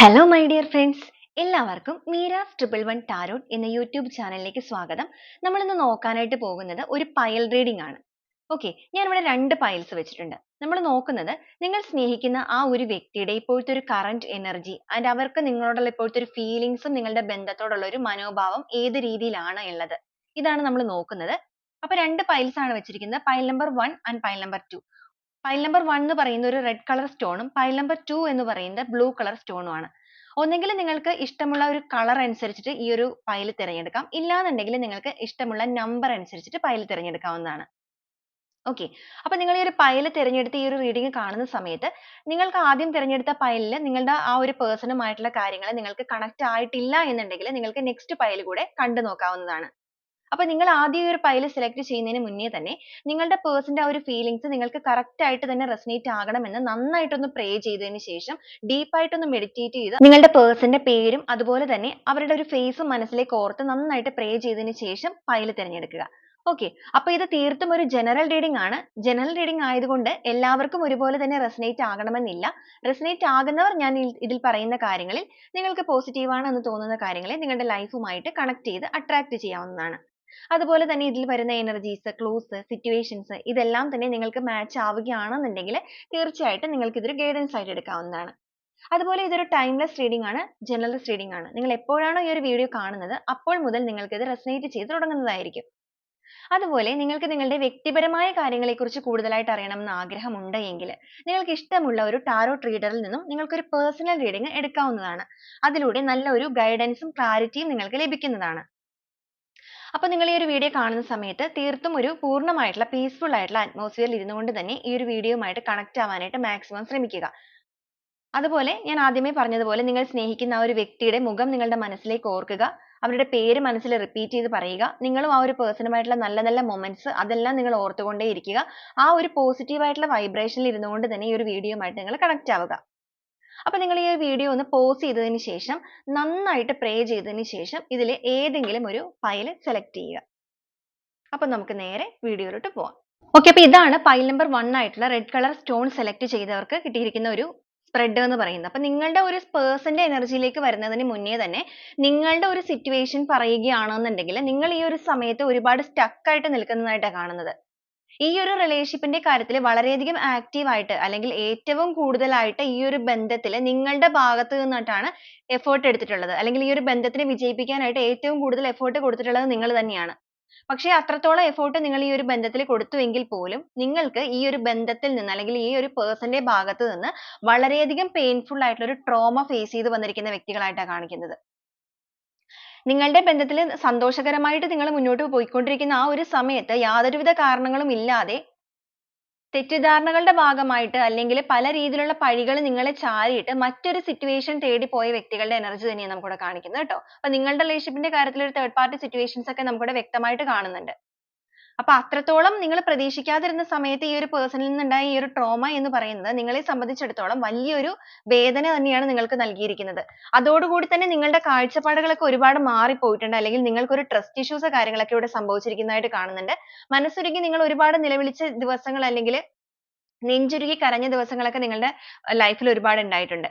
Hello my dear friends എല്ലാവർക്കും Meera's triple one tarot എന്ന YouTube ചാനലിലേക്ക് സ്വാഗതം. നമ്മൾ ഇന്ന് നോക്കാനായിട്ട് പോകുന്നത് ഒരു പയൽ റീഡിംഗ് ആണ്. ഓക്കെ ഞാൻ ഇവിടെ രണ്ട് പയൽസ് വെച്ചിട്ടുണ്ട്. നമ്മൾ നോക്കുന്നത് നിങ്ങൾ സ്നേഹിക്കുന്ന ആ ഒരു വ്യക്തിയുടെ ഇപ്പോഴത്തെ ഒരു കറന്റ് എനർജി ആൻഡ് അവർക്ക് നിങ്ങളോടുള്ള ഇപ്പോഴത്തെ ഒരു ഫീലിങ്സും നിങ്ങളുടെ ബന്ധത്തോടുള്ള ഒരു മനോഭാവം ഏത് രീതിയിലാണ് ഉള്ളത് ഇതാണ് നമ്മൾ നോക്കുന്നത്. അപ്പൊ രണ്ട് പൈൽസ് ആണ് വെച്ചിരിക്കുന്നത്. Pile number one and pile number two pile number one എന്ന് പറയുന്ന ഒരു റെഡ് കളർ സ്റ്റോണും പൈൽ നമ്പർ ടു എന്ന് പറയുന്നത് ബ്ലൂ കളർ സ്റ്റോണും ആണ്. ഒന്നെങ്കിൽ നിങ്ങൾക്ക് ഇഷ്ടമുള്ള ഒരു കളർ അനുസരിച്ചിട്ട് ഈ ഒരു പൈൽ തിരഞ്ഞെടുക്കാം. ഇല്ലാന്നുണ്ടെങ്കിൽ നിങ്ങൾക്ക് ഇഷ്ടമുള്ള നമ്പർ അനുസരിച്ചിട്ട് പൈൽ തിരഞ്ഞെടുക്കാവുന്നതാണ്. ഓക്കെ അപ്പൊ നിങ്ങൾ ഈ ഒരു പൈൽ തിരഞ്ഞെടുത്ത് ഈ ഒരു റീഡിംഗ് കാണുന്ന സമയത്ത് നിങ്ങൾക്ക് ആദ്യം തിരഞ്ഞെടുത്ത പൈലിൽ നിങ്ങളുടെ ആ ഒരു പേഴ്സണുമായിട്ടുള്ള കാര്യങ്ങൾ നിങ്ങൾക്ക് കണക്ട് ആയിട്ടില്ല എന്നുണ്ടെങ്കിൽ നിങ്ങൾക്ക് നെക്സ്റ്റ് പൈൽ കൂടെ കണ്ടു നോക്കാവുന്നതാണ് അപ്പൊ നിങ്ങൾ ആദ്യം ഈ ഒരു പൈൽ സെലക്ട് ചെയ്യുന്നതിന് മുന്നേ തന്നെ നിങ്ങളുടെ പേഴ്സന്റെ ആ ഒരു ഫീലിങ്സ് നിങ്ങൾക്ക് കറക്റ്റ് ആയിട്ട് തന്നെ റെസനേറ്റ് ആകണമെന്ന് നന്നായിട്ടൊന്ന് പ്രേ ചെയ്തതിന് ശേഷം ഡീപ്പ് ആയിട്ടൊന്ന് മെഡിറ്റേറ്റ് ചെയ്ത് നിങ്ങളുടെ പേഴ്സന്റെ പേരും അതുപോലെ തന്നെ അവരുടെ ഒരു ഫേസും മനസ്സിലേക്ക് ഓർത്ത് നന്നായിട്ട് പ്രേ ചെയ്തതിന് ശേഷം പൈൽ തിരഞ്ഞെടുക്കുക. ഓക്കെ അപ്പൊ ഇത് തീർത്തും ഒരു ജനറൽ റീഡിംഗ് ആണ്. ജനറൽ റീഡിംഗ് ആയതുകൊണ്ട് എല്ലാവർക്കും ഒരുപോലെ തന്നെ റെസനേറ്റ് ആകണമെന്നില്ല. റെസനേറ്റ് ആകുന്നവർ ഞാൻ ഇതിൽ പറയുന്ന കാര്യങ്ങളിൽ നിങ്ങൾക്ക് പോസിറ്റീവ് ആണ് എന്ന് തോന്നുന്ന കാര്യങ്ങളെ നിങ്ങളുടെ ലൈഫുമായിട്ട് കണക്ട് ചെയ്ത് അട്രാക്ട് ചെയ്യാവുന്നതാണ്. അതുപോലെ തന്നെ ഇതിൽ വരുന്ന എനർജീസ് ക്ലൂസ് സിറ്റുവേഷൻസ് ഇതെല്ലാം തന്നെ നിങ്ങൾക്ക് മാച്ച് ആവുകയാണെന്നുണ്ടെങ്കിൽ തീർച്ചയായിട്ടും നിങ്ങൾക്ക് ഇതൊരു ഗൈഡൻസ് ആയിട്ട് എടുക്കാവുന്നതാണ്. അതുപോലെ ഇതൊരു ടൈംലെസ് റീഡിംഗ് ആണ് ജനറൽസ് റീഡിംഗ് ആണ്. നിങ്ങൾ എപ്പോഴാണോ ഈ ഒരു വീഡിയോ കാണുന്നത് അപ്പോൾ മുതൽ നിങ്ങൾക്ക് ഇത് റെസനേറ്റ് ചെയ്ത് തുടങ്ങുന്നതായിരിക്കും. അതുപോലെ നിങ്ങൾക്ക് നിങ്ങളുടെ വ്യക്തിപരമായ കാര്യങ്ങളെക്കുറിച്ച് കൂടുതലായിട്ട് അറിയണമെന്ന് ആഗ്രഹമുണ്ട് എങ്കിൽ നിങ്ങൾക്ക് ഇഷ്ടമുള്ള ഒരു ടാരോ റീഡറിൽ നിന്നും നിങ്ങൾക്ക് ഒരു പേഴ്സണൽ റീഡിംഗ് എടുക്കാവുന്നതാണ്. അതിലൂടെ നല്ല ഒരു ഗൈഡൻസും ക്ലാരിറ്റിയും നിങ്ങൾക്ക് ലഭിക്കുന്നതാണ്. അപ്പോൾ നിങ്ങൾ ഈ ഒരു വീഡിയോ കാണുന്ന സമയത്ത് തീർത്തും ഒരു പൂർണമായിട്ടുള്ള പീസ്ഫുൾ ആയിട്ടുള്ള അറ്റ്മോസ്ഫിയറിൽ ഇരുന്നുകൊണ്ട് തന്നെ ഈ ഒരു വീഡിയോയുമായിട്ട് കണക്ട് ആവാനായിട്ട് മാക്സിമം ശ്രമിക്കുക. അതുപോലെ ഞാൻ ആദ്യമേ പറഞ്ഞതുപോലെ നിങ്ങൾ സ്നേഹിക്കുന്ന ആ ഒരു വ്യക്തിയുടെ മുഖം നിങ്ങളുടെ മനസ്സിലേക്ക് ഓർക്കുക. അവരുടെ പേര് മനസ്സിൽ റിപ്പീറ്റ് ചെയ്ത് പറയുക. നിങ്ങളും ആ ഒരു പേഴ്സണുമായിട്ടുള്ള നല്ല നല്ല മൊമെന്റ്സ് അതെല്ലാം നിങ്ങൾ ഓർത്തുകൊണ്ടേ ഇരിക്കുക ആ ഒരു പോസിറ്റീവ് ആയിട്ടുള്ള വൈബ്രേഷനിൽ ഇരുന്നുകൊണ്ട് തന്നെ ഈ ഒരു വീഡിയോയുമായിട്ട് നിങ്ങൾ കണക്ട് ആവുക. അപ്പോൾ നിങ്ങൾ ഈ വീഡിയോ ഒന്ന് പോസ് ചെയ്തതിന് ശേഷം നന്നായിട്ട് പ്രേ ചെയ്തതിന് ശേഷം ഇതിൽ ഏതെങ്കിലും ഒരു ഫയൽ സെലക്ട് ചെയ്യുക. അപ്പോൾ നമുക്ക് നേരെ വീഡിയോയിലോട്ട് പോവാം. ഓക്കെ അപ്പോൾ ഇതാണ് ഫയൽ നമ്പർ വൺ ആയിട്ടുള്ള റെഡ് കളർ സ്റ്റോൺ സെലക്ട് ചെയ്തവർക്ക് കിട്ടിയിരിക്കുന്ന ഒരു സ്പ്രെഡ് എന്ന് പറയുന്നത്. അപ്പോൾ നിങ്ങളുടെ ഒരു പേഴ്സന്റെ എനർജിയിലേക്ക് വരുന്നതിന് മുന്നേ തന്നെ നിങ്ങളുടെ ഒരു സിറ്റുവേഷൻ പറയുകയാണെന്നുണ്ടെങ്കിൽ നിങ്ങൾ ഈ ഒരു സമയത്ത് ഒരുപാട് സ്റ്റക്ക് ആയിട്ട് നിൽക്കുന്നതായിട്ടാണ് കാണുന്നത്. ഈ ഒരു റിലേഷൻഷിപ്പിന്റെ കാര്യത്തിൽ വളരെയധികം ആക്റ്റീവ് ആയിട്ട് അല്ലെങ്കിൽ ഏറ്റവും കൂടുതലായിട്ട് ഈ ഒരു ബന്ധത്തിൽ നിങ്ങളുടെ ഭാഗത്ത് നിന്നിട്ടാണ് എഫേർട്ട് എടുത്തിട്ടുള്ളത്. അല്ലെങ്കിൽ ഈ ഒരു ബന്ധത്തിനെ വിജയിപ്പിക്കാനായിട്ട് ഏറ്റവും കൂടുതൽ എഫേർട്ട് കൊടുത്തിട്ടുള്ളത് നിങ്ങൾ തന്നെയാണ്. പക്ഷേ അത്രത്തോളം എഫേർട്ട് നിങ്ങൾ ഈ ഒരു ബന്ധത്തിൽ കൊടുത്തുവെങ്കിൽ പോലും നിങ്ങൾക്ക് ഈ ഒരു ബന്ധത്തിൽ നിന്ന് അല്ലെങ്കിൽ ഈ ഒരു പേഴ്സന്റെ ഭാഗത്ത് നിന്ന് വളരെയധികം പെയിൻഫുൾ ആയിട്ടുള്ള ഒരു ട്രോമ ഫേസ് ചെയ്ത് വന്നിരിക്കുന്ന വ്യക്തികളായിട്ടാണ് കാണിക്കുന്നത്. നിങ്ങളുടെ ബന്ധത്തിൽ സന്തോഷകരമായിട്ട് നിങ്ങൾ മുന്നോട്ട് പോയിക്കൊണ്ടിരിക്കുന്ന ആ ഒരു സമയത്ത് യാതൊരുവിധ കാരണങ്ങളും ഇല്ലാതെ തെറ്റിദ്ധാരണകളുടെ ഭാഗമായിട്ട് അല്ലെങ്കിൽ പല രീതിയിലുള്ള പഴികൾ നിങ്ങളെ ചാരിയിട്ട് മറ്റൊരു സിറ്റുവേഷൻ തേടി പോയ വ്യക്തികളുടെ എനർജി തന്നെയാണ് നമുക്കിവിടെ കാണിക്കുന്നത് കേട്ടോ. അപ്പോൾ നിങ്ങളുടെ റിലേഷൻഷിപ്പിന്റെ കാര്യത്തിൽ ഒരു തേർഡ് പാർട്ടി സിറ്റുവേഷൻസ് ഒക്കെ നമുക്കിവിടെ വ്യക്തമായിട്ട് കാണുന്നുണ്ട്. അപ്പൊ അത്രത്തോളം നിങ്ങൾ പ്രതീക്ഷിക്കാതിരുന്ന സമയത്ത് ഈ ഒരു പേഴ്സണിൽ നിന്നുണ്ടായ ഈ ഒരു ട്രോമ എന്ന് പറയുന്നത് നിങ്ങളെ സംബന്ധിച്ചിടത്തോളം വലിയൊരു വേദന തന്നെയാണ് നിങ്ങൾക്ക് നൽകിയിരിക്കുന്നത്. അതോടുകൂടി തന്നെ നിങ്ങളുടെ കാഴ്ചപ്പാടുകളൊക്കെ ഒരുപാട് മാറിപ്പോയിട്ടുണ്ട്. അല്ലെങ്കിൽ നിങ്ങൾക്ക് ഒരു ട്രസ്റ്റ് ഇഷ്യൂസ് കാര്യങ്ങളൊക്കെ ഇവിടെ സംഭവിച്ചിരിക്കുന്നതായിട്ട് കാണുന്നുണ്ട്. മനസ്സുരുകി നിങ്ങൾ ഒരുപാട് നിലവിളിച്ച ദിവസങ്ങൾ അല്ലെങ്കിൽ നെഞ്ചുരുകി കരഞ്ഞ ദിവസങ്ങളൊക്കെ നിങ്ങളുടെ ലൈഫിൽ ഒരുപാട് ഉണ്ടായിട്ടുണ്ട്.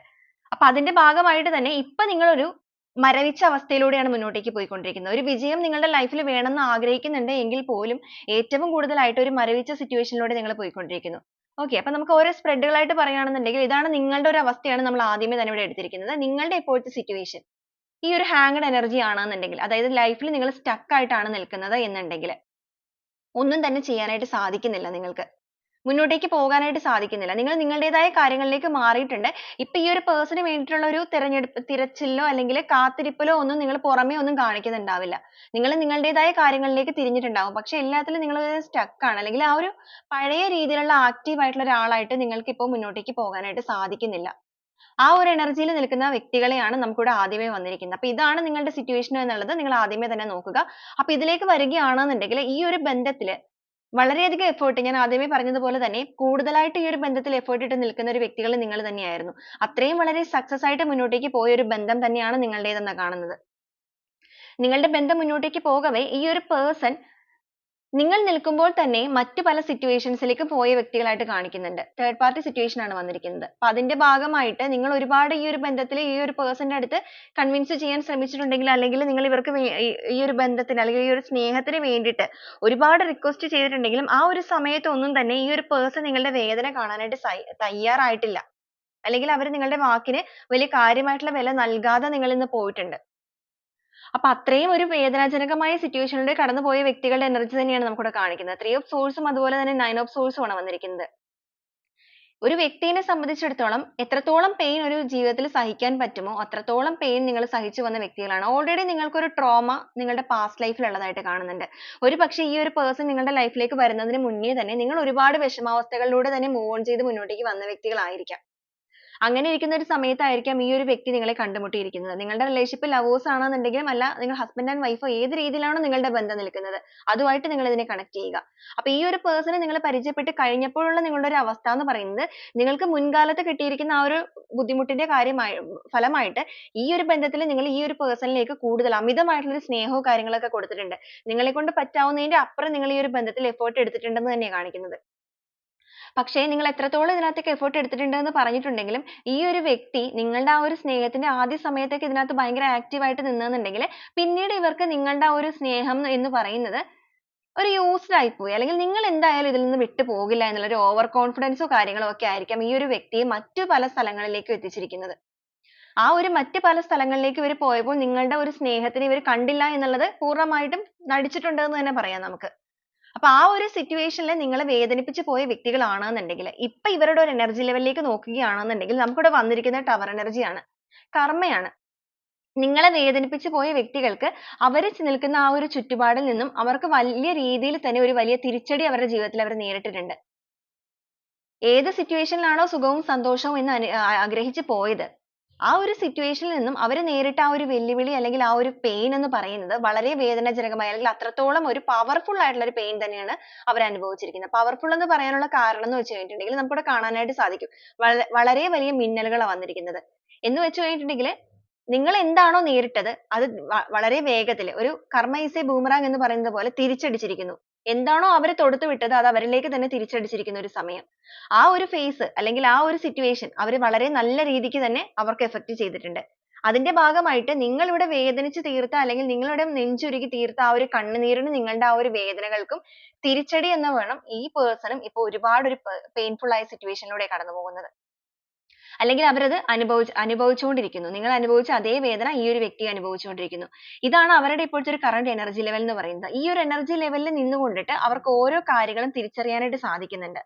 അപ്പൊ അതിന്റെ ഭാഗമായിട്ട് തന്നെ ഇപ്പൊ നിങ്ങൾ ഒരു മരവിച്ച അവസ്ഥയിലൂടെയാണ് മുന്നോട്ടേക്ക് പോയിക്കൊണ്ടിരിക്കുന്നത്. ഒരു വിജയം നിങ്ങളുടെ ലൈഫിൽ വേണമെന്ന് ആഗ്രഹിക്കുന്നുണ്ട് എങ്കിൽ പോലും ഏറ്റവും കൂടുതലായിട്ട് ഒരു മരവിച്ച സിറ്റുവേഷനിലൂടെ നിങ്ങൾ പോയിക്കൊണ്ടിരിക്കുന്നു. ഓക്കെ അപ്പൊ നമുക്ക് ഓരോ സ്പ്രെഡുകളായിട്ട് പറയുകയാണെന്നുണ്ടെങ്കിൽ ഇതാണ് നിങ്ങളുടെ ഒരു അവസ്ഥയാണ് നമ്മൾ ആദ്യമേ തന്നെ ഇവിടെ എടുത്തിരിക്കുന്നത്. നിങ്ങളുടെ ഇപ്പോഴത്തെ സിറ്റുവേഷൻ ഈ ഒരു ഹാങ്ഡ് എനർജി ആണെന്നുണ്ടെങ്കിൽ അതായത് ലൈഫിൽ നിങ്ങൾ സ്റ്റക്ക് ആയിട്ടാണ് നിൽക്കുന്നത് എന്നുണ്ടെങ്കിൽ ഒന്നും തന്നെ ചെയ്യാനായിട്ട് സാധിക്കുന്നില്ല നിങ്ങൾക്ക്. മുന്നോട്ടേക്ക് പോകാനായിട്ട് സാധിക്കുന്നില്ല. നിങ്ങൾ നിങ്ങളുടേതായ കാര്യങ്ങളിലേക്ക് മാറിയിട്ടുണ്ട്. ഇപ്പൊ ഈ ഒരു പേഴ്സണിന് വേണ്ടിയിട്ടുള്ള ഒരു തിരഞ്ഞെടുപ്പ് തിരച്ചിലോ അല്ലെങ്കിൽ കാത്തിരിപ്പിലോ ഒന്നും നിങ്ങൾ പുറമേ ഒന്നും കാണിക്കുന്നുണ്ടാവില്ല. നിങ്ങൾ നിങ്ങളുടേതായ കാര്യങ്ങളിലേക്ക് തിരിഞ്ഞിട്ടുണ്ടാവും. പക്ഷെ എല്ലാത്തിലും നിങ്ങൾ stuck ആണ്. അല്ലെങ്കിൽ ആ ഒരു പഴയ രീതിയിലുള്ള ആക്റ്റീവ് ആയിട്ടുള്ള ഒരാളായിട്ട് നിങ്ങൾക്ക് ഇപ്പോൾ മുന്നോട്ടേക്ക് പോകാനായിട്ട് സാധിക്കുന്നില്ല. ആ ഒരു എനർജിയിൽ നിൽക്കുന്ന വ്യക്തികളെയാണ് നമുക്കിവിടെ ആദ്യമേ വന്നിരിക്കുന്നത്. അപ്പൊ ഇതാണ് നിങ്ങളുടെ സിറ്റുവേഷൻ എന്നുള്ളത്. നിങ്ങൾ ആദ്യമേ തന്നെ നോക്കുക. അപ്പൊ ഇതിലേക്ക് വരികയാണെന്നുണ്ടെങ്കിൽ ഈ ഒരു ബന്ധത്തിൽ വളരെയധികം എഫേർട്ട് ഞാൻ ആദ്യമേ പറഞ്ഞതുപോലെ തന്നെ കൂടുതലായിട്ട് ഈ ഒരു ബന്ധത്തിൽ എഫേർട്ട് ഇട്ട് നിൽക്കുന്ന ഒരു വ്യക്തികൾ നിങ്ങൾ തന്നെയായിരുന്നു. അത്രയും വളരെ സക്സസ് ആയിട്ട് മുന്നോട്ടേക്ക് പോയ ഒരു ബന്ധം തന്നെയാണ് നിങ്ങളുടേതെന്ന് കാണുന്നത്. നിങ്ങളുടെ ബന്ധം മുന്നോട്ടേക്ക് പോകവേ ഈ ഒരു പേഴ്സൺ നിങ്ങൾ നിൽക്കുമ്പോൾ തന്നെ മറ്റു പല സിറ്റുവേഷൻസിലേക്ക് പോയ വ്യക്തികളായിട്ട് കാണിക്കുന്നുണ്ട്. തേർഡ് പാർട്ടി സിറ്റുവേഷൻ ആണ് വന്നിരിക്കുന്നത്. അപ്പൊ അതിന്റെ ഭാഗമായിട്ട് നിങ്ങൾ ഒരുപാട് ഈ ഒരു ബന്ധത്തിൽ ഈ ഒരു പേഴ്സന്റെ അടുത്ത് കൺവിൻസ് ചെയ്യാൻ ശ്രമിച്ചിട്ടുണ്ടെങ്കിൽ അല്ലെങ്കിൽ നിങ്ങൾ ഇവർക്ക് ഈ ഒരു ബന്ധത്തിന് അല്ലെങ്കിൽ ഈ ഒരു സ്നേഹത്തിന് വേണ്ടിയിട്ട് ഒരുപാട് റിക്വസ്റ്റ് ചെയ്തിട്ടുണ്ടെങ്കിലും ആ ഒരു സമയത്തൊന്നും തന്നെ ഈ ഒരു പേഴ്സൺ നിങ്ങളുടെ വേദന കാണാനായിട്ട് തയ്യാറായിട്ടില്ല. അല്ലെങ്കിൽ അവർ നിങ്ങളുടെ വാക്കിന് വലിയ കാര്യമായിട്ടുള്ള വില നൽകാതെ നിങ്ങളിൽ പോയിട്ടുണ്ട്. അപ്പൊ അത്രയും ഒരു വേദനാജനകമായ സിറ്റുവേഷനിലൂടെ കടന്നുപോയ വ്യക്തികളുടെ എനർജി തന്നെയാണ് നമുക്കിവിടെ കാണിക്കുന്നത്. ത്രീ ഓഫ് സോഴ്സും അതുപോലെ തന്നെ നയൻ ഓഫ് സോഴ്സും ആണ് വന്നിരിക്കുന്നത്. ഒരു വ്യക്തിയെ സംബന്ധിച്ചിടത്തോളം എത്രത്തോളം പെയിൻ ഒരു ജീവിതത്തിൽ സഹിക്കാൻ പറ്റുമോ അത്രത്തോളം പെയിൻ നിങ്ങൾ സഹിച്ചു വന്ന വ്യക്തികളാണ്. ഓൾറെഡി നിങ്ങൾക്ക് ഒരു ട്രോമ നിങ്ങളുടെ പാസ്റ്റ് ലൈഫിൽ ഉള്ളതായിട്ട് കാണുന്നുണ്ട്. ഒരു പക്ഷേ ഈ ഒരു പേഴ്സൺ നിങ്ങളുടെ ലൈഫിലേക്ക് വരുന്നതിന് മുന്നേ തന്നെ നിങ്ങൾ ഒരുപാട് വിഷമാവസ്ഥകളിലൂടെ തന്നെ മൂവ് ഓൺ ചെയ്ത് മുന്നോട്ടേക്ക് വന്ന വ്യക്തികളായിരിക്കാം. അങ്ങനെ ഇരിക്കുന്ന ഒരു സമയത്തായിരിക്കാം ഈ ഒരു വ്യക്തി നിങ്ങളെ കണ്ടുമുട്ടിയിരിക്കുന്നത്. നിങ്ങളുടെ റിലേഷൻഷിപ്പ് ലവേഴ്സ് ആണെന്നുണ്ടെങ്കിലും അല്ല നിങ്ങൾ ഹസ്ബൻഡ് ആൻഡ് വൈഫ് ഏത് രീതിയിലാണോ നിങ്ങളുടെ ബന്ധം നിൽക്കുന്നത് അതുമായിട്ട് നിങ്ങൾ ഇതിനെ കണക്ട് ചെയ്യുക. അപ്പൊ ഈ ഒരു പേഴ്സണെ നിങ്ങൾ പരിചയപ്പെട്ട് കഴിഞ്ഞപ്പോഴുള്ള നിങ്ങളുടെ ഒരു അവസ്ഥ എന്ന് പറയുന്നത് നിങ്ങൾക്ക് മുൻകാലത്ത് കിട്ടിയിരിക്കുന്ന ആ ഒരു ബുദ്ധിമുട്ടിന്റെ കാര്യമായി ഫലമായിട്ട് ഈ ഒരു ബന്ധത്തിൽ നിങ്ങൾ ഈ ഒരു പേഴ്സണിലേക്ക് കൂടുതൽ അമിതമായിട്ടുള്ള ഒരു സ്നേഹവും കാര്യങ്ങളൊക്കെ കൊടുത്തിട്ടുണ്ട്. നിങ്ങളെ കൊണ്ട് പറ്റാവുന്നതിന്റെ അപ്പുറം നിങ്ങൾ ഈ ഒരു ബന്ധത്തിൽ എഫേർട്ട് എടുത്തിട്ടുണ്ടെന്ന് തന്നെയാണ് കാണിക്കുന്നത്. പക്ഷേ നിങ്ങൾ എത്രത്തോളം ഇതിനകത്തേക്ക് എഫേർട്ട് എടുത്തിട്ടുണ്ട് എന്ന് പറഞ്ഞിട്ടുണ്ടെങ്കിലും ഈ ഒരു വ്യക്തി നിങ്ങളുടെ ആ ഒരു സ്നേഹത്തിന്റെ ആദ്യ സമയത്തൊക്കെ ഇതിനകത്ത് ഭയങ്കര ആക്റ്റീവ് ആയിട്ട് നിന്നെന്നുണ്ടെങ്കിൽ പിന്നീട് ഇവർക്ക് നിങ്ങളുടെ ആ ഒരു സ്നേഹം എന്ന് പറയുന്നത് ഒരു യൂസ്ഡ് ആയിപ്പോയി അല്ലെങ്കിൽ നിങ്ങൾ എന്തായാലും ഇതിൽ നിന്ന് വിട്ടു പോകില്ല എന്നുള്ള ഒരു ഓവർ കോൺഫിഡൻസോ കാര്യങ്ങളോ ഒക്കെ ആയിരിക്കാം ഈ ഒരു വ്യക്തിയെ മറ്റു പല സ്ഥലങ്ങളിലേക്ക് എത്തിച്ചിരിക്കുന്നത്. ആ ഒരു മറ്റു പല സ്ഥലങ്ങളിലേക്ക് ഇവർ പോയപ്പോൾ നിങ്ങളുടെ ഒരു സ്നേഹത്തിന് ഇവർ കണ്ടില്ല എന്നുള്ളത് പൂർണമായിട്ടും നടിച്ചിട്ടുണ്ട് എന്ന് തന്നെ പറയാം നമുക്ക്. അപ്പൊ ആ ഒരു സിറ്റുവേഷനിൽ നിങ്ങളെ വേദനിപ്പിച്ചു പോയ വ്യക്തികളാണെന്നുണ്ടെങ്കിൽ ഇപ്പൊ ഇവരുടെ ഒരു എനർജി ലെവലിലേക്ക് നോക്കുകയാണെന്നുണ്ടെങ്കിൽ നമുക്കിവിടെ വന്നിരിക്കുന്ന ടവർ എനർജിയാണ് കർമ്മയാണ്. നിങ്ങളെ വേദനിപ്പിച്ചു പോയ വ്യക്തികൾക്ക് അവർ നിൽക്കുന്ന ആ ഒരു ചുറ്റുപാടിൽ നിന്നും അവർക്ക് വലിയ രീതിയിൽ തന്നെ ഒരു വലിയ തിരിച്ചടി അവരുടെ ജീവിതത്തിൽ അവർ നേരിട്ടിട്ടുണ്ട്. ഏത് സിറ്റുവേഷനിലാണോ സുഖവും സന്തോഷവും എന്ന് ആഗ്രഹിച്ചു പോയത് ആ ഒരു സിറ്റുവേഷനിൽ നിന്നും അവർ നേരിട്ട ആ ഒരു വെല്ലുവിളി അല്ലെങ്കിൽ ആ ഒരു പെയിൻ എന്ന് പറയുന്നത് വളരെ വേദനാജനകമായ അല്ലെങ്കിൽ അത്രത്തോളം ഒരു പവർഫുൾ ആയിട്ടുള്ള ഒരു പെയിൻ തന്നെയാണ് അവർ അനുഭവിച്ചിരിക്കുന്നത്. പവർഫുൾ എന്ന് പറയാനുള്ള കാരണം എന്ന് വെച്ച് കഴിഞ്ഞിട്ടുണ്ടെങ്കിൽ നമുക്ക് ഇവിടെ കാണാനായിട്ട് സാധിക്കും. വളരെ വലിയ മിന്നലുകളാണ് വന്നിരിക്കുന്നത്. എന്ന് വെച്ച് കഴിഞ്ഞിട്ടുണ്ടെങ്കിൽ നിങ്ങൾ എന്താണോ നേരിട്ടത് അത് വളരെ വേഗത്തിൽ ഒരു കർമ്മ ഈസ് ബൂമറാങ് എന്ന് പറയുന്നത് പോലെ തിരിച്ചടിച്ചിരിക്കുന്നു. എന്താണോ അവർ തൊടുത്തു വിട്ടത് അത് അവരിലേക്ക് തന്നെ തിരിച്ചടിച്ചിരിക്കുന്ന ഒരു സമയം. ആ ഒരു phase അല്ലെങ്കിൽ ആ ഒരു situation അവർ വളരെ നല്ല രീതിക്ക് തന്നെ അവർക്ക് effect ചെയ്തിട്ടുണ്ട്. അതിന്റെ ഭാഗമായിട്ട് നിങ്ങൾ ഇവിടെ വേദനിച്ചു തീർത്ത അല്ലെങ്കിൽ നിങ്ങളിവിടെ നെഞ്ചുരുകി തീർത്ത ആ ഒരു കണ്ണുനീരിന് നിങ്ങളുടെ ആ ഒരു വേദനകൾക്കും തിരിച്ചടി എന്ന് വേണം ഈ person ഉം ഇപ്പോൾ ഒരുപാട് ഒരു painful ആയ situation ലൂടെ കടന്നു പോകുന്നത് അല്ലെങ്കിൽ അവരത് അനുഭവിച്ച് അനുഭവിച്ചുകൊണ്ടിരിക്കുന്നു. നിങ്ങൾ അനുഭവിച്ച അതേ വേദന ഈ ഒരു വ്യക്തി അനുഭവിച്ചുകൊണ്ടിരിക്കുന്നു. ഇതാണ് അവരുടെ ഇപ്പോഴത്തെ ഒരു current എനർജി ലെവൽ എന്ന് പറയുന്നത്. ഈ ഒരു energy level ൽ നിന്നുകൊണ്ടിട്ട് അവർക്ക് ഓരോ കാര്യങ്ങളും തിരിച്ചറിയാനായിട്ട് സാധിക്കുന്നുണ്ട്.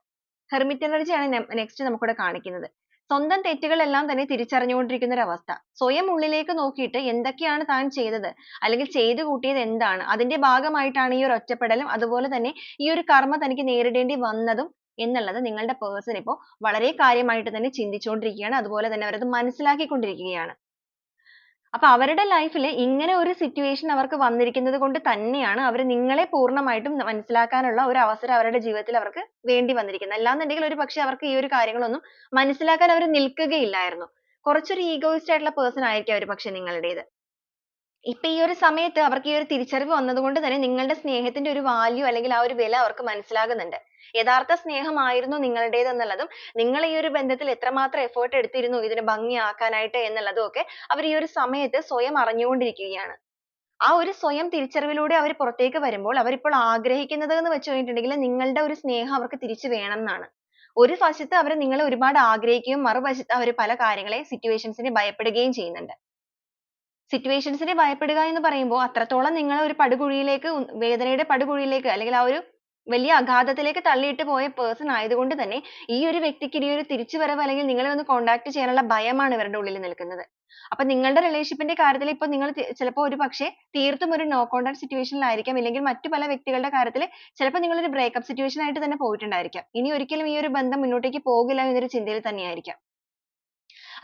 hermit energy ആണ് next നമുക്കിവിടെ കാണിക്കുന്നത്. സ്വന്തം തെറ്റുകളെല്ലാം തന്നെ തിരിച്ചറിഞ്ഞുകൊണ്ടിരിക്കുന്ന ഒരു അവസ്ഥ. സ്വയം ഉള്ളിലേക്ക് നോക്കിയിട്ട് എന്തൊക്കെയാണ് താൻ ചെയ്തത്? അല്ലെങ്കിൽ ചെയ്തു കൂട്ടിയത് എന്താണ്? അതിന്റെ ഭാഗമായിട്ടാണ് ഈ ഒരു ഒറ്റപ്പെടലും. അതുപോലെ തന്നെ ഈ ഒരു കർമ്മ തനിക്ക് നേരിടേണ്ടി വന്നതും എന്നുള്ളത് നിങ്ങളുടെ person ഇപ്പോൾ വളരെ കാര്യമായിട്ട് തന്നെ ചിന്തിച്ചുകൊണ്ടിരിക്കുകയാണ് അതുപോലെ തന്നെ അവരത് മനസ്സിലാക്കിക്കൊണ്ടിരിക്കുകയാണ്. അപ്പൊ അവരുടെ life ഇങ്ങനെ ഒരു situation അവർക്ക് വന്നിരിക്കുന്നത് കൊണ്ട് തന്നെയാണ് അവർ നിങ്ങളെ പൂർണമായിട്ടും മനസ്സിലാക്കാനുള്ള ഒരു അവസരം അവരുടെ ജീവിതത്തിൽ അവർക്ക് വേണ്ടി വന്നിരിക്കുന്നത്. അല്ലാന്നുണ്ടെങ്കിൽ ഒരു പക്ഷേ അവർക്ക് ഈ ഒരു കാര്യങ്ങളൊന്നും മനസ്സിലാക്കാൻ അവർ നിൽക്കുകയില്ലായിരുന്നു. കുറച്ചൊരു egoist ആയിട്ടുള്ള person ആയിരിക്കും ഒരു പക്ഷേ നിങ്ങളുടേത്. ഇപ്പൊ ഈ ഒരു സമയത്ത് അവർക്ക് ഈ ഒരു തിരിച്ചറിവ് വന്നതുകൊണ്ട് തന്നെ നിങ്ങളുടെ സ്നേഹത്തിന്റെ ഒരു value അല്ലെങ്കിൽ ആ ഒരു വില അവർക്ക് മനസ്സിലാകുന്നുണ്ട്. യഥാർത്ഥ സ്നേഹമായിരുന്നു നിങ്ങളുടേത് എന്നുള്ളതും നിങ്ങൾ ഈ ഒരു ബന്ധത്തിൽ എത്രമാത്രം effort എടുത്തിരുന്നു ഇതിനെ ഭംഗിയാക്കാനായിട്ട് എന്നുള്ളതും ഒക്കെ അവർ ഈ ഒരു സമയത്ത് സ്വയം അറിഞ്ഞുകൊണ്ടിരിക്കുകയാണ്. ആ ഒരു സ്വയം തിരിച്ചറിവിലൂടെ അവർ പുറത്തേക്ക് വരുമ്പോൾ അവർ ഇപ്പോൾ ആഗ്രഹിക്കുന്നത് എന്ന് വെച്ച് കഴിഞ്ഞിട്ടുണ്ടെങ്കിൽ നിങ്ങളുടെ ഒരു സ്നേഹം അവർക്ക് തിരിച്ചു വേണം എന്നാണ്. ഒരു വശത്ത് അവർ നിങ്ങളെ ഒരുപാട് ആഗ്രഹിക്കുകയും മറുവശത്ത് അവർ പല കാര്യങ്ങളെയും situations നെ ഭയപ്പെടുകയും ചെയ്യുന്നുണ്ട്. situations നെ ഭയപ്പെടുക എന്ന് പറയുമ്പോൾ അത്രത്തോളം നിങ്ങളെ ഒരു പടുകുഴിയിലേക്ക് വേദനയുടെ പടുകുഴിയിലേക്ക് അല്ലെങ്കിൽ ആ ഒരു വലിയ അഗാധത്തിലേക്ക് തള്ളിയിട്ട് പോയ പേഴ്സൺ ആയതുകൊണ്ട് തന്നെ ഈ ഒരു വ്യക്തിക്ക് ഇനി ഒരു തിരിച്ചുവരവ് അല്ലെങ്കിൽ നിങ്ങളെ ഒന്ന് contact ചെയ്യാനുള്ള ഭയമാണ് ഇവരുടെ ഉള്ളിൽ നിൽക്കുന്നത്. അപ്പോൾ നിങ്ങളുടെ റിലേഷൻഷിപ്പിന്റെ ന്റെ കാര്യത്തിൽ ഇപ്പോൾ നിങ്ങൾ ചിലപ്പോൾ ഒരു പക്ഷേ തീർത്തും ഒരു no contact situation ആയിരിക്കാം ഇല്ലെങ്കിൽ മറ്റു പല വ്യക്തികളുടെ കാര്യത്തിൽ ചിലപ്പോൾ നിങ്ങൾ ഒരു breakup situation ആയിട്ട് തന്നെ പോയിട്ടുണ്ടായിരിക്കാം. ഇനി ഒരിക്കലും ഈ ഒരു ബന്ധം മുന്നോട്ടേക്ക് പോകില്ല എന്നൊരു ചിന്തയിൽ തന്നെയായിരിക്കാം.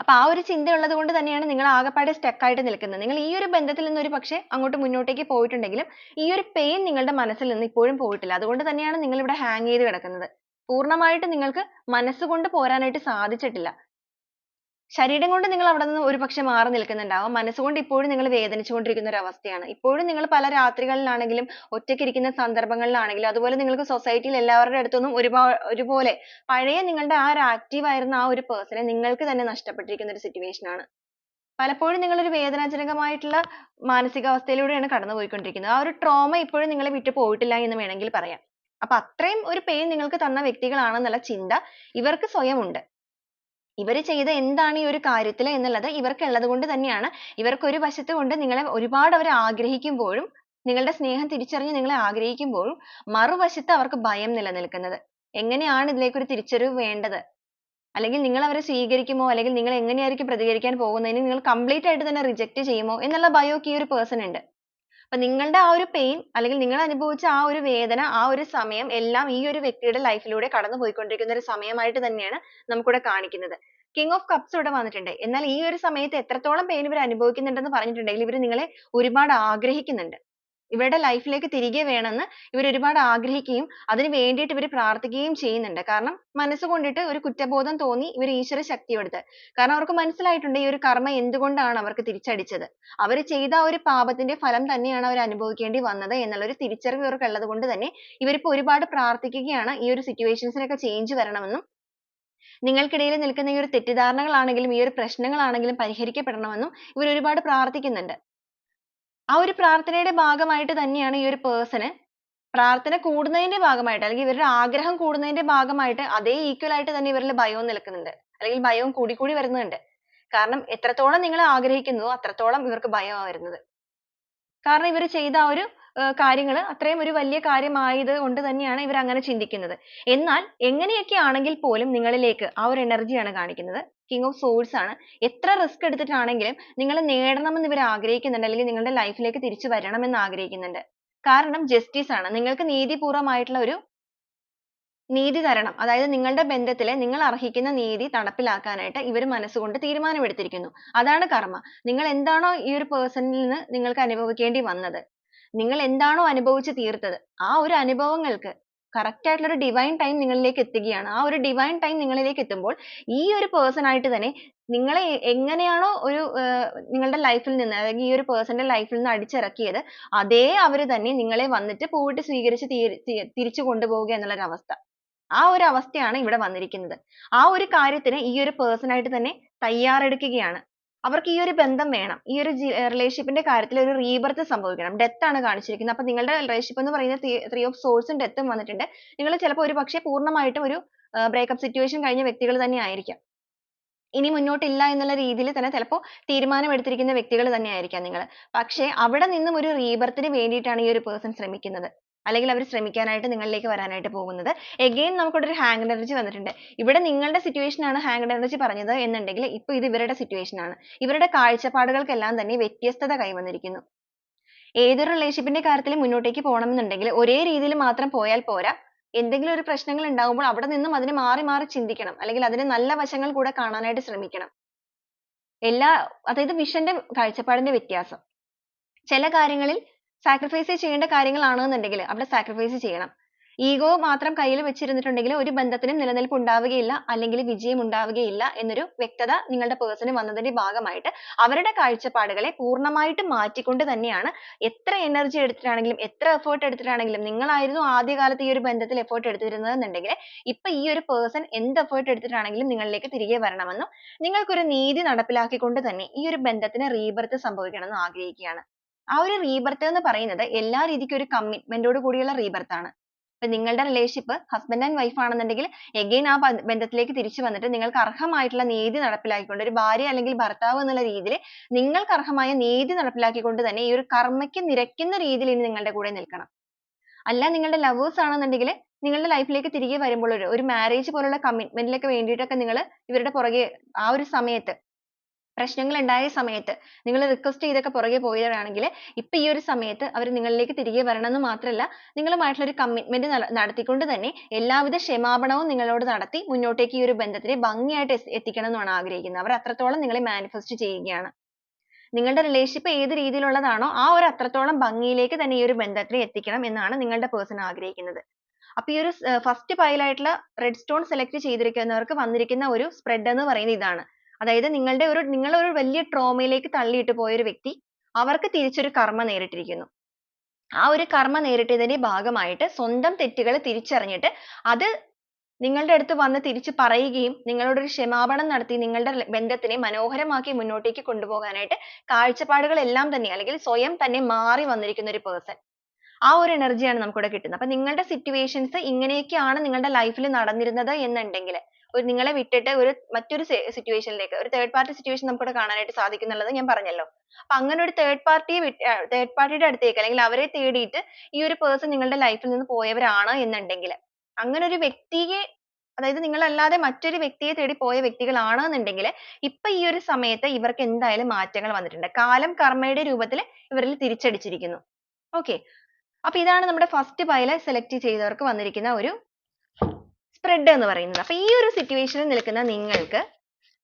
അപ്പൊ ആ ഒരു ചിന്ത ഉള്ളത് കൊണ്ട് തന്നെയാണ് നിങ്ങൾ ആകെപ്പാടെ stuck ആയിട്ട് നിൽക്കുന്നത്. നിങ്ങൾ ഈ ഒരു ബന്ധത്തിൽ നിന്ന് ഒരു പക്ഷേ അങ്ങോട്ട് മുന്നോട്ടേക്ക് പോയിട്ടുണ്ടെങ്കിലും ഈ ഒരു pain നിങ്ങളുടെ മനസ്സിൽ നിന്ന് ഇപ്പോഴും പോയിട്ടില്ല. അതുകൊണ്ട് തന്നെയാണ് നിങ്ങൾ ഇവിടെ hang ചെയ്ത് കിടക്കുന്നത്. പൂർണമായിട്ടും നിങ്ങൾക്ക് മനസ്സുകൊണ്ട് പോരാനായിട്ട് സാധിച്ചിട്ടില്ല. ശരീരം കൊണ്ട് നിങ്ങൾ അവിടെ നിന്ന് ഒരുപക്ഷെ മാറി നിൽക്കുന്നുണ്ടാവാം. മനസ്സുകൊണ്ട് ഇപ്പോഴും നിങ്ങൾ വേദനിച്ചുകൊണ്ടിരിക്കുന്ന ഒരു അവസ്ഥയാണ്. ഇപ്പോഴും നിങ്ങൾ പല രാത്രികളിലാണെങ്കിലും ഒറ്റയ്ക്ക് ഇരിക്കുന്ന സന്ദർഭങ്ങളിലാണെങ്കിലും അതുപോലെ നിങ്ങൾക്ക് society യിൽ എല്ലാവരുടെ അടുത്തൊന്നും ഒരുപാ ഒരുപോലെ പഴയ നിങ്ങളുടെ ആ ഒരു active ആയിരുന്ന ആ ഒരു നെ നിങ്ങൾക്ക് തന്നെ നഷ്ടപ്പെട്ടിരിക്കുന്ന ഒരു സിറ്റുവേഷൻ ആണ്. പലപ്പോഴും നിങ്ങൾ ഒരു വേദനാജനകമായിട്ടുള്ള മാനസികാവസ്ഥയിലൂടെയാണ് കടന്നുപോയിക്കൊണ്ടിരിക്കുന്നത്. ആ ഒരു ട്രോമ ഇപ്പോഴും നിങ്ങളെ വിട്ടു പോയിട്ടില്ല എന്ന് വേണമെങ്കിൽ പറയാം. അപ്പൊ അത്രയും ഒരു pain നിങ്ങൾക്ക് തന്ന വ്യക്തികളാണെന്നുള്ള ചിന്ത ഇവർക്ക് സ്വയം ഉണ്ട് ഇവർ ചെയ്ത എന്താണ് ഈ ഒരു കാര്യത്തിൽ എന്നുള്ളത് ഇവർക്ക് ഉള്ളത് കൊണ്ട് തന്നെയാണ്. ഇവർക്ക് ഒരു വശത്ത് കൊണ്ട് നിങ്ങളെ ഒരുപാട് അവർ ആഗ്രഹിക്കുമ്പോഴും നിങ്ങളുടെ സ്നേഹം തിരിച്ചറിഞ്ഞ് നിങ്ങളെ ആഗ്രഹിക്കുമ്പോഴും മറുവശത്ത് അവർക്ക് ഭയം നിലനിൽക്കുന്നത്. എങ്ങനെയാണ് ഇതിലേക്ക് ഒരു തിരിച്ചറിവ് വേണ്ടത്? അല്ലെങ്കിൽ നിങ്ങൾ അവരെ സ്വീകരിക്കുമോ? അല്ലെങ്കിൽ നിങ്ങൾ എങ്ങനെയായിരിക്കും പ്രതികരിക്കാൻ പോകുന്നത് നിങ്ങൾ complete ആയിട്ട് തന്നെ reject ചെയ്യുമോ? എന്നുള്ള ഭയമൊക്കെ ഈ ഒരു person ഉണ്ട്. അപ്പൊ നിങ്ങളുടെ ആ ഒരു pain അല്ലെങ്കിൽ നിങ്ങൾ അനുഭവിച്ച ആ ഒരു വേദന ആ ഒരു സമയം എല്ലാം ഈ ഒരു വ്യക്തിയുടെ life ലൂടെ കടന്നു പോയിക്കൊണ്ടിരിക്കുന്ന ഒരു സമയമായിട്ട് തന്നെയാണ് നമുക്കിവിടെ കാണിക്കുന്നത്. King of cups ഇവിടെ വന്നിട്ടുണ്ട്. എന്നാൽ ഈ ഒരു സമയത്ത് എത്രത്തോളം pain ഇവർ അനുഭവിക്കുന്നുണ്ടെന്ന് പറഞ്ഞിട്ടുണ്ടെങ്കിൽ ഇവർ നിങ്ങളെ ഒരുപാട് ആഗ്രഹിക്കുന്നുണ്ട്. ഇവരുടെ ലൈഫിലേക്ക് ലേക്ക് തിരികെ വേണമെന്ന് ഇവർ ഒരുപാട് ആഗ്രഹിക്കുകയും അതിനു വേണ്ടിയിട്ട് ഇവർ പ്രാർത്ഥിക്കുകയും ചെയ്യുന്നുണ്ട്. കാരണം മനസ്സുകൊണ്ടിട്ട് ഒരു കുറ്റബോധം തോന്നി ഇവർ ഈശ്വര ശക്തിയോടുത്ത്. കാരണം അവർക്ക് മനസ്സിലായിട്ടുണ്ട് ഈ ഒരു കർമ്മ എന്തുകൊണ്ടാണ് അവർക്ക് തിരിച്ചടിച്ചത്. അവർ ചെയ്ത ഒരു പാപത്തിന്റെ ഫലം തന്നെയാണ് അവർ അനുഭവിക്കേണ്ടി വന്നത് എന്നുള്ള ഒരു തിരിച്ചറിവ് ഇവർക്ക് ഉള്ളത് കൊണ്ട് തന്നെ ഇവരിപ്പോൾ ഒരുപാട് പ്രാർത്ഥിക്കുകയാണ് ഈ ഒരു സിറ്റുവേഷൻസിനൊക്കെ change വരണമെന്നും നിങ്ങൾക്കിടയിൽ നിൽക്കുന്ന ഈ ഒരു തെറ്റിദ്ധാരണകളാണെങ്കിലും ഈ ഒരു പ്രശ്നങ്ങളാണെങ്കിലും പരിഹരിക്കപ്പെടണമെന്നും ഇവർ ഒരുപാട് പ്രാർത്ഥിക്കുന്നുണ്ട്. ആ ഒരു പ്രാർത്ഥനയുടെ ഭാഗമായിട്ട് തന്നെയാണ് ഈ ഒരു person പ്രാർത്ഥന കൂടുന്നതിന്റെ ഭാഗമായിട്ട് അല്ലെങ്കിൽ ഇവരുടെ ആഗ്രഹം കൂടുന്നതിന്റെ ഭാഗമായിട്ട് അതേ equal ആയിട്ട് തന്നെ ഇവരിൽ ഭയവും നിൽക്കുന്നുണ്ട് അല്ലെങ്കിൽ ഭയവും കൂടി കൂടി വരുന്നുണ്ട്. കാരണം എത്രത്തോളം നിങ്ങൾ ആഗ്രഹിക്കുന്നുവോ അത്രത്തോളം ഇവർക്ക് ഭയമാണ് വരുന്നത്. കാരണം ഇവർ ചെയ്ത ആ ഒരു കാര്യങ്ങൾ അത്രയും ഒരു വലിയ കാര്യമായത് കൊണ്ട് തന്നെയാണ് ഇവർ അങ്ങനെ ചിന്തിക്കുന്നത്. എന്നാൽ എങ്ങനെയൊക്കെ ആണെങ്കിൽ പോലും നിങ്ങളിലേക്ക് ആ ഒരു energy ആണ് കാണിക്കുന്നത്. King of swords ആണ്. എത്ര risk എടുത്തിട്ടാണെങ്കിലും നിങ്ങൾ നേടണമെന്ന് ഇവർ ആഗ്രഹിക്കുന്നുണ്ട്. അല്ലെങ്കിൽ നിങ്ങളുടെ life ലേക്ക് തിരിച്ചു വരണമെന്ന് ആഗ്രഹിക്കുന്നുണ്ട്. കാരണം justice ആണ്. നിങ്ങൾക്ക് നീതിപൂർവമായിട്ടുള്ള ഒരു നീതി തരണം. അതായത് നിങ്ങളുടെ ബന്ധത്തിൽ നിങ്ങൾ അർഹിക്കുന്ന നീതി നടപ്പിലാക്കാനായിട്ട് ഇവർ മനസ്സുകൊണ്ട് തീരുമാനമെടുത്തിരിക്കുന്നു. അതാണ് കർമ്മ. നിങ്ങൾ എന്താണോ ഈ ഒരു person ൽ നിന്ന് നിങ്ങൾക്ക് അനുഭവിക്കേണ്ടി വന്നത്. നിങ്ങൾ എന്താണോ അനുഭവിച്ചു തീർത്തത് ആ ഒരു അനുഭവങ്ങൾക്ക് correct ആയിട്ടുള്ള ഒരു ഡിവൈൻ ടൈം നിങ്ങളിലേക്ക് എത്തുകയാണ്. ആ ഒരു ഡിവൈൻ ടൈം നിങ്ങളിലേക്ക് എത്തുമ്പോൾ ഈ ഒരു പേഴ്സൺ ആയിട്ട് തന്നെ നിങ്ങളെ എങ്ങനെയാണോ ഒരു നിങ്ങളുടെ ലൈഫിൽ നിന്ന് അല്ലെങ്കിൽ ഈ ഒരു പേഴ്സന്റെ ലൈഫിൽ നിന്ന് അടിച്ചിറക്കിയത് അതേ അവർ തന്നെ നിങ്ങളെ വന്നിട്ട് പൂവിട്ട് സ്വീകരിച്ച് തിരിച്ചു കൊണ്ടുപോവുക എന്നുള്ള ഒരു അവസ്ഥ. ആ ഒരു അവസ്ഥയാണ് ഇവിടെ വന്നിരിക്കുന്നത്. ആ ഒരു കാര്യത്തിന് ഈ ഒരു പേഴ്സൺ ആയിട്ട് തന്നെ തയ്യാറെടുക്കുകയാണ്. അവർക്ക് ഈ ഒരു ബന്ധം വേണം. ഈ ഒരു relationship ന്റെ കാര്യത്തിൽ ഒരു rebirth സംഭവിക്കണം. death ആണ് കാണിച്ചിരിക്കുന്നത്. അപ്പോൾ നിങ്ങളുടെ relationship എന്ന് പറയുന്നത് three of swords ഉം death ഉം വന്നിട്ടുണ്ട്. നിങ്ങൾ ചിലപ്പോൾ ഒരുപക്ഷേ പൂർണമായിട്ടും ഒരു breakup situation കഴിഞ്ഞ വ്യക്തികൾ തന്നെ ആയിരിക്കാം. ഇനി മുന്നോട്ടില്ല എന്നുള്ള രീതിയിൽ തന്നെ ചിലപ്പോൾ തീരുമാനം എടുത്തിരിക്കുന്ന വ്യക്തികൾ തന്നെ ആയിരിക്കാം നിങ്ങൾ. പക്ഷേ അവിടെ നിന്നും ഒരു rebirth വേണ്ടിയിട്ടാണ് ഈ ഒരു person ശ്രമിക്കുന്നത്. അല്ലെങ്കിൽ അവർ ശ്രമിക്കാനായിട്ട് നിങ്ങളിലേക്ക് വരാനായിട്ട് പോകുന്നത്. എഗെയിൻ നമുക്കിവിടെ ഒരു hanged എനർജി വന്നിട്ടുണ്ട്. ഇവിടെ നിങ്ങളുടെ സിറ്റുവേഷൻ ആണ് ഹാങ് എനർജി പറഞ്ഞത് എന്നുണ്ടെങ്കിൽ ഇപ്പൊ ഇത് ഇവരുടെ സിറ്റുവേഷൻ ആണ്. ഇവരുടെ കാഴ്ചപ്പാടുകൾക്കെല്ലാം തന്നെ വ്യത്യസ്തത കൈവന്നിരിക്കുന്നു. ഏതൊരു റിലേഷൻഷിപ്പിന്റെ ന്റെ കാര്യത്തിൽ മുന്നോട്ടേക്ക് പോകണമെന്നുണ്ടെങ്കിൽ ഒരേ രീതിയിൽ മാത്രം പോയാൽ പോരാ. എന്തെങ്കിലും ഒരു പ്രശ്നങ്ങൾ ഉണ്ടാകുമ്പോൾ അവിടെ നിന്നും അതിനെ മാറി മാറി ചിന്തിക്കണം. അല്ലെങ്കിൽ അതിന് നല്ല വശങ്ങൾ കൂടെ കാണാനായിട്ട് ശ്രമിക്കണം. എല്ലാ അതായത് വിഷന്റെ കാഴ്ചപ്പാടിന്റെ വ്യത്യാസം. ചില കാര്യങ്ങളിൽ സാക്രിഫൈസ് ചെയ്യേണ്ട കാര്യങ്ങളാണെന്നുണ്ടെങ്കിൽ അവിടെ സാക്രിഫൈസ് ചെയ്യണം. ഈഗോ മാത്രം കയ്യിൽ വെച്ചിരുന്നിട്ടുണ്ടെങ്കിൽ ഒരു ബന്ധത്തിനും നിലനിൽപ്പ് ഉണ്ടാവുകയില്ല അല്ലെങ്കിൽ വിജയം ഉണ്ടാവുകയില്ല എന്നൊരു വ്യക്തത നിങ്ങളുടെ പേഴ്സണ് വന്നതിന്റെ ഭാഗമായിട്ട് അവരുടെ കാഴ്ചപ്പാടുകളെ പൂർണമായിട്ട് മാറ്റിക്കൊണ്ട് തന്നെയാണ് എത്ര എനർജി എടുത്തിട്ടാണെങ്കിലും എത്ര എഫേർട്ട് എടുത്തിട്ടാണെങ്കിലും നിങ്ങളായിരുന്നു ആദ്യകാലത്ത് ഈ ഒരു ബന്ധത്തിൽ എഫേർട്ട് എടുത്തിരുന്നത് എന്നുണ്ടെങ്കിൽ ഇപ്പൊ ഈ ഒരു പേഴ്സൺ എന്ത് എഫേർട്ട് എടുത്തിട്ടാണെങ്കിലും നിങ്ങളിലേക്ക് തിരികെ വരണമെന്നും നിങ്ങൾക്കൊരു നീതി നടപ്പിലാക്കിക്കൊണ്ട് തന്നെ ഈ ഒരു ബന്ധത്തിന് റീബർത്ത് സംഭവിക്കണമെന്ന് ആഗ്രഹിക്കുകയാണ്. ആ ഒരു റീബർത്ത് എന്ന് പറയുന്നത് എല്ലാ രീതിക്കും ഒരു കമ്മിറ്റ്മെന്റോട് കൂടിയുള്ള റീബർത്ത് ആണ്. ഇപ്പൊ നിങ്ങളുടെ റിലേഷൻഷിപ്പ് ഹസ്ബൻഡ് ആൻഡ് വൈഫ് ആണെന്നുണ്ടെങ്കിൽ എഗെയിൻ ആ ബന്ധത്തിലേക്ക് തിരിച്ചു വന്നിട്ട് നിങ്ങൾക്ക് അർഹമായിട്ടുള്ള നീതി നടപ്പിലാക്കിക്കൊണ്ട് ഒരു ഭാര്യ അല്ലെങ്കിൽ ഭർത്താവ് എന്നുള്ള രീതിയിൽ നിങ്ങൾക്ക് അർഹമായ നീതി നടപ്പിലാക്കിക്കൊണ്ട് തന്നെ ഈ ഒരു കർമ്മയ്ക്ക് നിരക്കുന്ന രീതിയിൽ ഇനി നിങ്ങളുടെ കൂടെ നിൽക്കണം. അല്ല നിങ്ങളുടെ ലവേഴ്സ് ആണെന്നുണ്ടെങ്കിൽ നിങ്ങളുടെ ലൈഫിലേക്ക് തിരികെ വരുമ്പോൾ ഒരു മാരേജ് പോലുള്ള കമ്മിറ്റ്മെന്റിലൊക്കെ വേണ്ടിയിട്ടൊക്കെ നിങ്ങൾ ഇവരുടെ പുറകെ ആ ഒരു സമയത്ത് പ്രശ്നങ്ങൾ ഉണ്ടായ സമയത്ത് നിങ്ങൾ റിക്വസ്റ്റ് ചെയ്തൊക്കെ പുറകെ പോയവരാണെങ്കിൽ ഇപ്പൊ ഈ ഒരു സമയത്ത് അവർ നിങ്ങളിലേക്ക് തിരികെ വരണമെന്ന് മാത്രമല്ല നിങ്ങളുമായിട്ടുള്ള ഒരു കമ്മിറ്റ്മെന്റ് നടത്തിക്കൊണ്ട് തന്നെ എല്ലാവിധ ക്ഷമാപണവും നിങ്ങളോട് നടത്തി മുന്നോട്ടേക്ക് ഈ ഒരു ബന്ധത്തിനെ ഭംഗിയായിട്ട് എത്തിക്കണം എന്നാണ് ആഗ്രഹിക്കുന്നത്. അവർ അത്രത്തോളം നിങ്ങളെ മാനിഫെസ്റ്റ് ചെയ്യുകയാണ്. നിങ്ങളുടെ റിലേഷൻഷിപ്പ് ഏത് രീതിയിലുള്ളതാണോ ആ ഒരു അത്രത്തോളം ഭംഗിയിലേക്ക് തന്നെ ഈ ഒരു ബന്ധത്തിനെ എത്തിക്കണം എന്നാണ് നിങ്ങളുടെ പേഴ്സൺ ആഗ്രഹിക്കുന്നത്. അപ്പൊ ഈ ഒരു ഫസ്റ്റ് pile ആയിട്ടുള്ള സ്റ്റോൺ സെലക്ട് ചെയ്തിരിക്കുന്നവർക്ക് വന്നിരിക്കുന്ന ഒരു സ്പ്രെഡ് എന്ന് പറയുന്നത് ഇതാണ്. അതായത് നിങ്ങളുടെ ഒരു നിങ്ങളെ ഒരു വലിയ ട്രോമയിലേക്ക് തള്ളിയിട്ട് പോയ ഒരു വ്യക്തി അവർക്ക് തിരിച്ചൊരു കർമ്മ നേരിട്ടിരിക്കുന്നു. ആ ഒരു കർമ്മ നേരിട്ടതിന്റെ ഭാഗമായിട്ട് സ്വന്തം തെറ്റുകൾ തിരിച്ചറിഞ്ഞിട്ട് അത് നിങ്ങളുടെ അടുത്ത് വന്ന് തിരിച്ച് പറയുകയും നിങ്ങളോട് ഒരു ക്ഷമാപണം നടത്തി നിങ്ങളുടെ ബന്ധത്തിനെ മനോഹരമാക്കി മുന്നോട്ടേക്ക് കൊണ്ടുപോകാനായിട്ട് കാഴ്ചപ്പാടുകൾ എല്ലാം തന്നെ അല്ലെങ്കിൽ സ്വയം തന്നെ മാറി വന്നിരിക്കുന്ന ഒരു പേഴ്സൺ ആ ഒരു എനർജിയാണ് നമുക്കിവിടെ കിട്ടുന്നത്. അപ്പൊ നിങ്ങളുടെ സിറ്റുവേഷൻസ് ഇങ്ങനെയൊക്കെയാണ് നിങ്ങളുടെ ലൈഫിൽ നടന്നിരുന്നത് എന്നുണ്ടെങ്കിൽ ഒരു നിങ്ങളെ വിട്ടിട്ട് ഒരു മറ്റൊരു situation ലേക്ക് ഒരു third party situation നമുക്ക് ഇവിടെ കാണാനായിട്ട് സാധിക്കും എന്നുള്ളത് ഞാൻ പറഞ്ഞല്ലോ. അപ്പൊ അങ്ങനെ ഒരു third party third party യുടെ അടുത്തേക്ക് അല്ലെങ്കിൽ അവരെ തേടിയിട്ട് ഈ ഒരു person നിങ്ങളുടെ life ൽ നിന്ന് പോയവരാണ് എന്നുണ്ടെങ്കിൽ അങ്ങനെ ഒരു വ്യക്തിയെ അതായത് നിങ്ങളല്ലാതെ മറ്റൊരു വ്യക്തിയെ തേടി പോയ വ്യക്തികളാണ് എന്നുണ്ടെങ്കിൽ ഇപ്പൊ ഈ ഒരു സമയത്ത് ഇവർക്ക് എന്തായാലും മാറ്റങ്ങൾ വന്നിട്ടുണ്ട്. കാലം കർമ്മയുടെ രൂപത്തിൽ ഇവരിൽ തിരിച്ചടിച്ചിരിക്കുന്നു. okay അപ്പൊ ഇതാണ് നമ്മുടെ first pile select ചെയ്തവർക്ക് വന്നിരിക്കുന്ന ഒരു spread എന്ന് പറയുന്നത്. അപ്പൊ ഈ ഒരു സിറ്റുവേഷനിൽ നിൽക്കുന്ന നിങ്ങൾക്ക്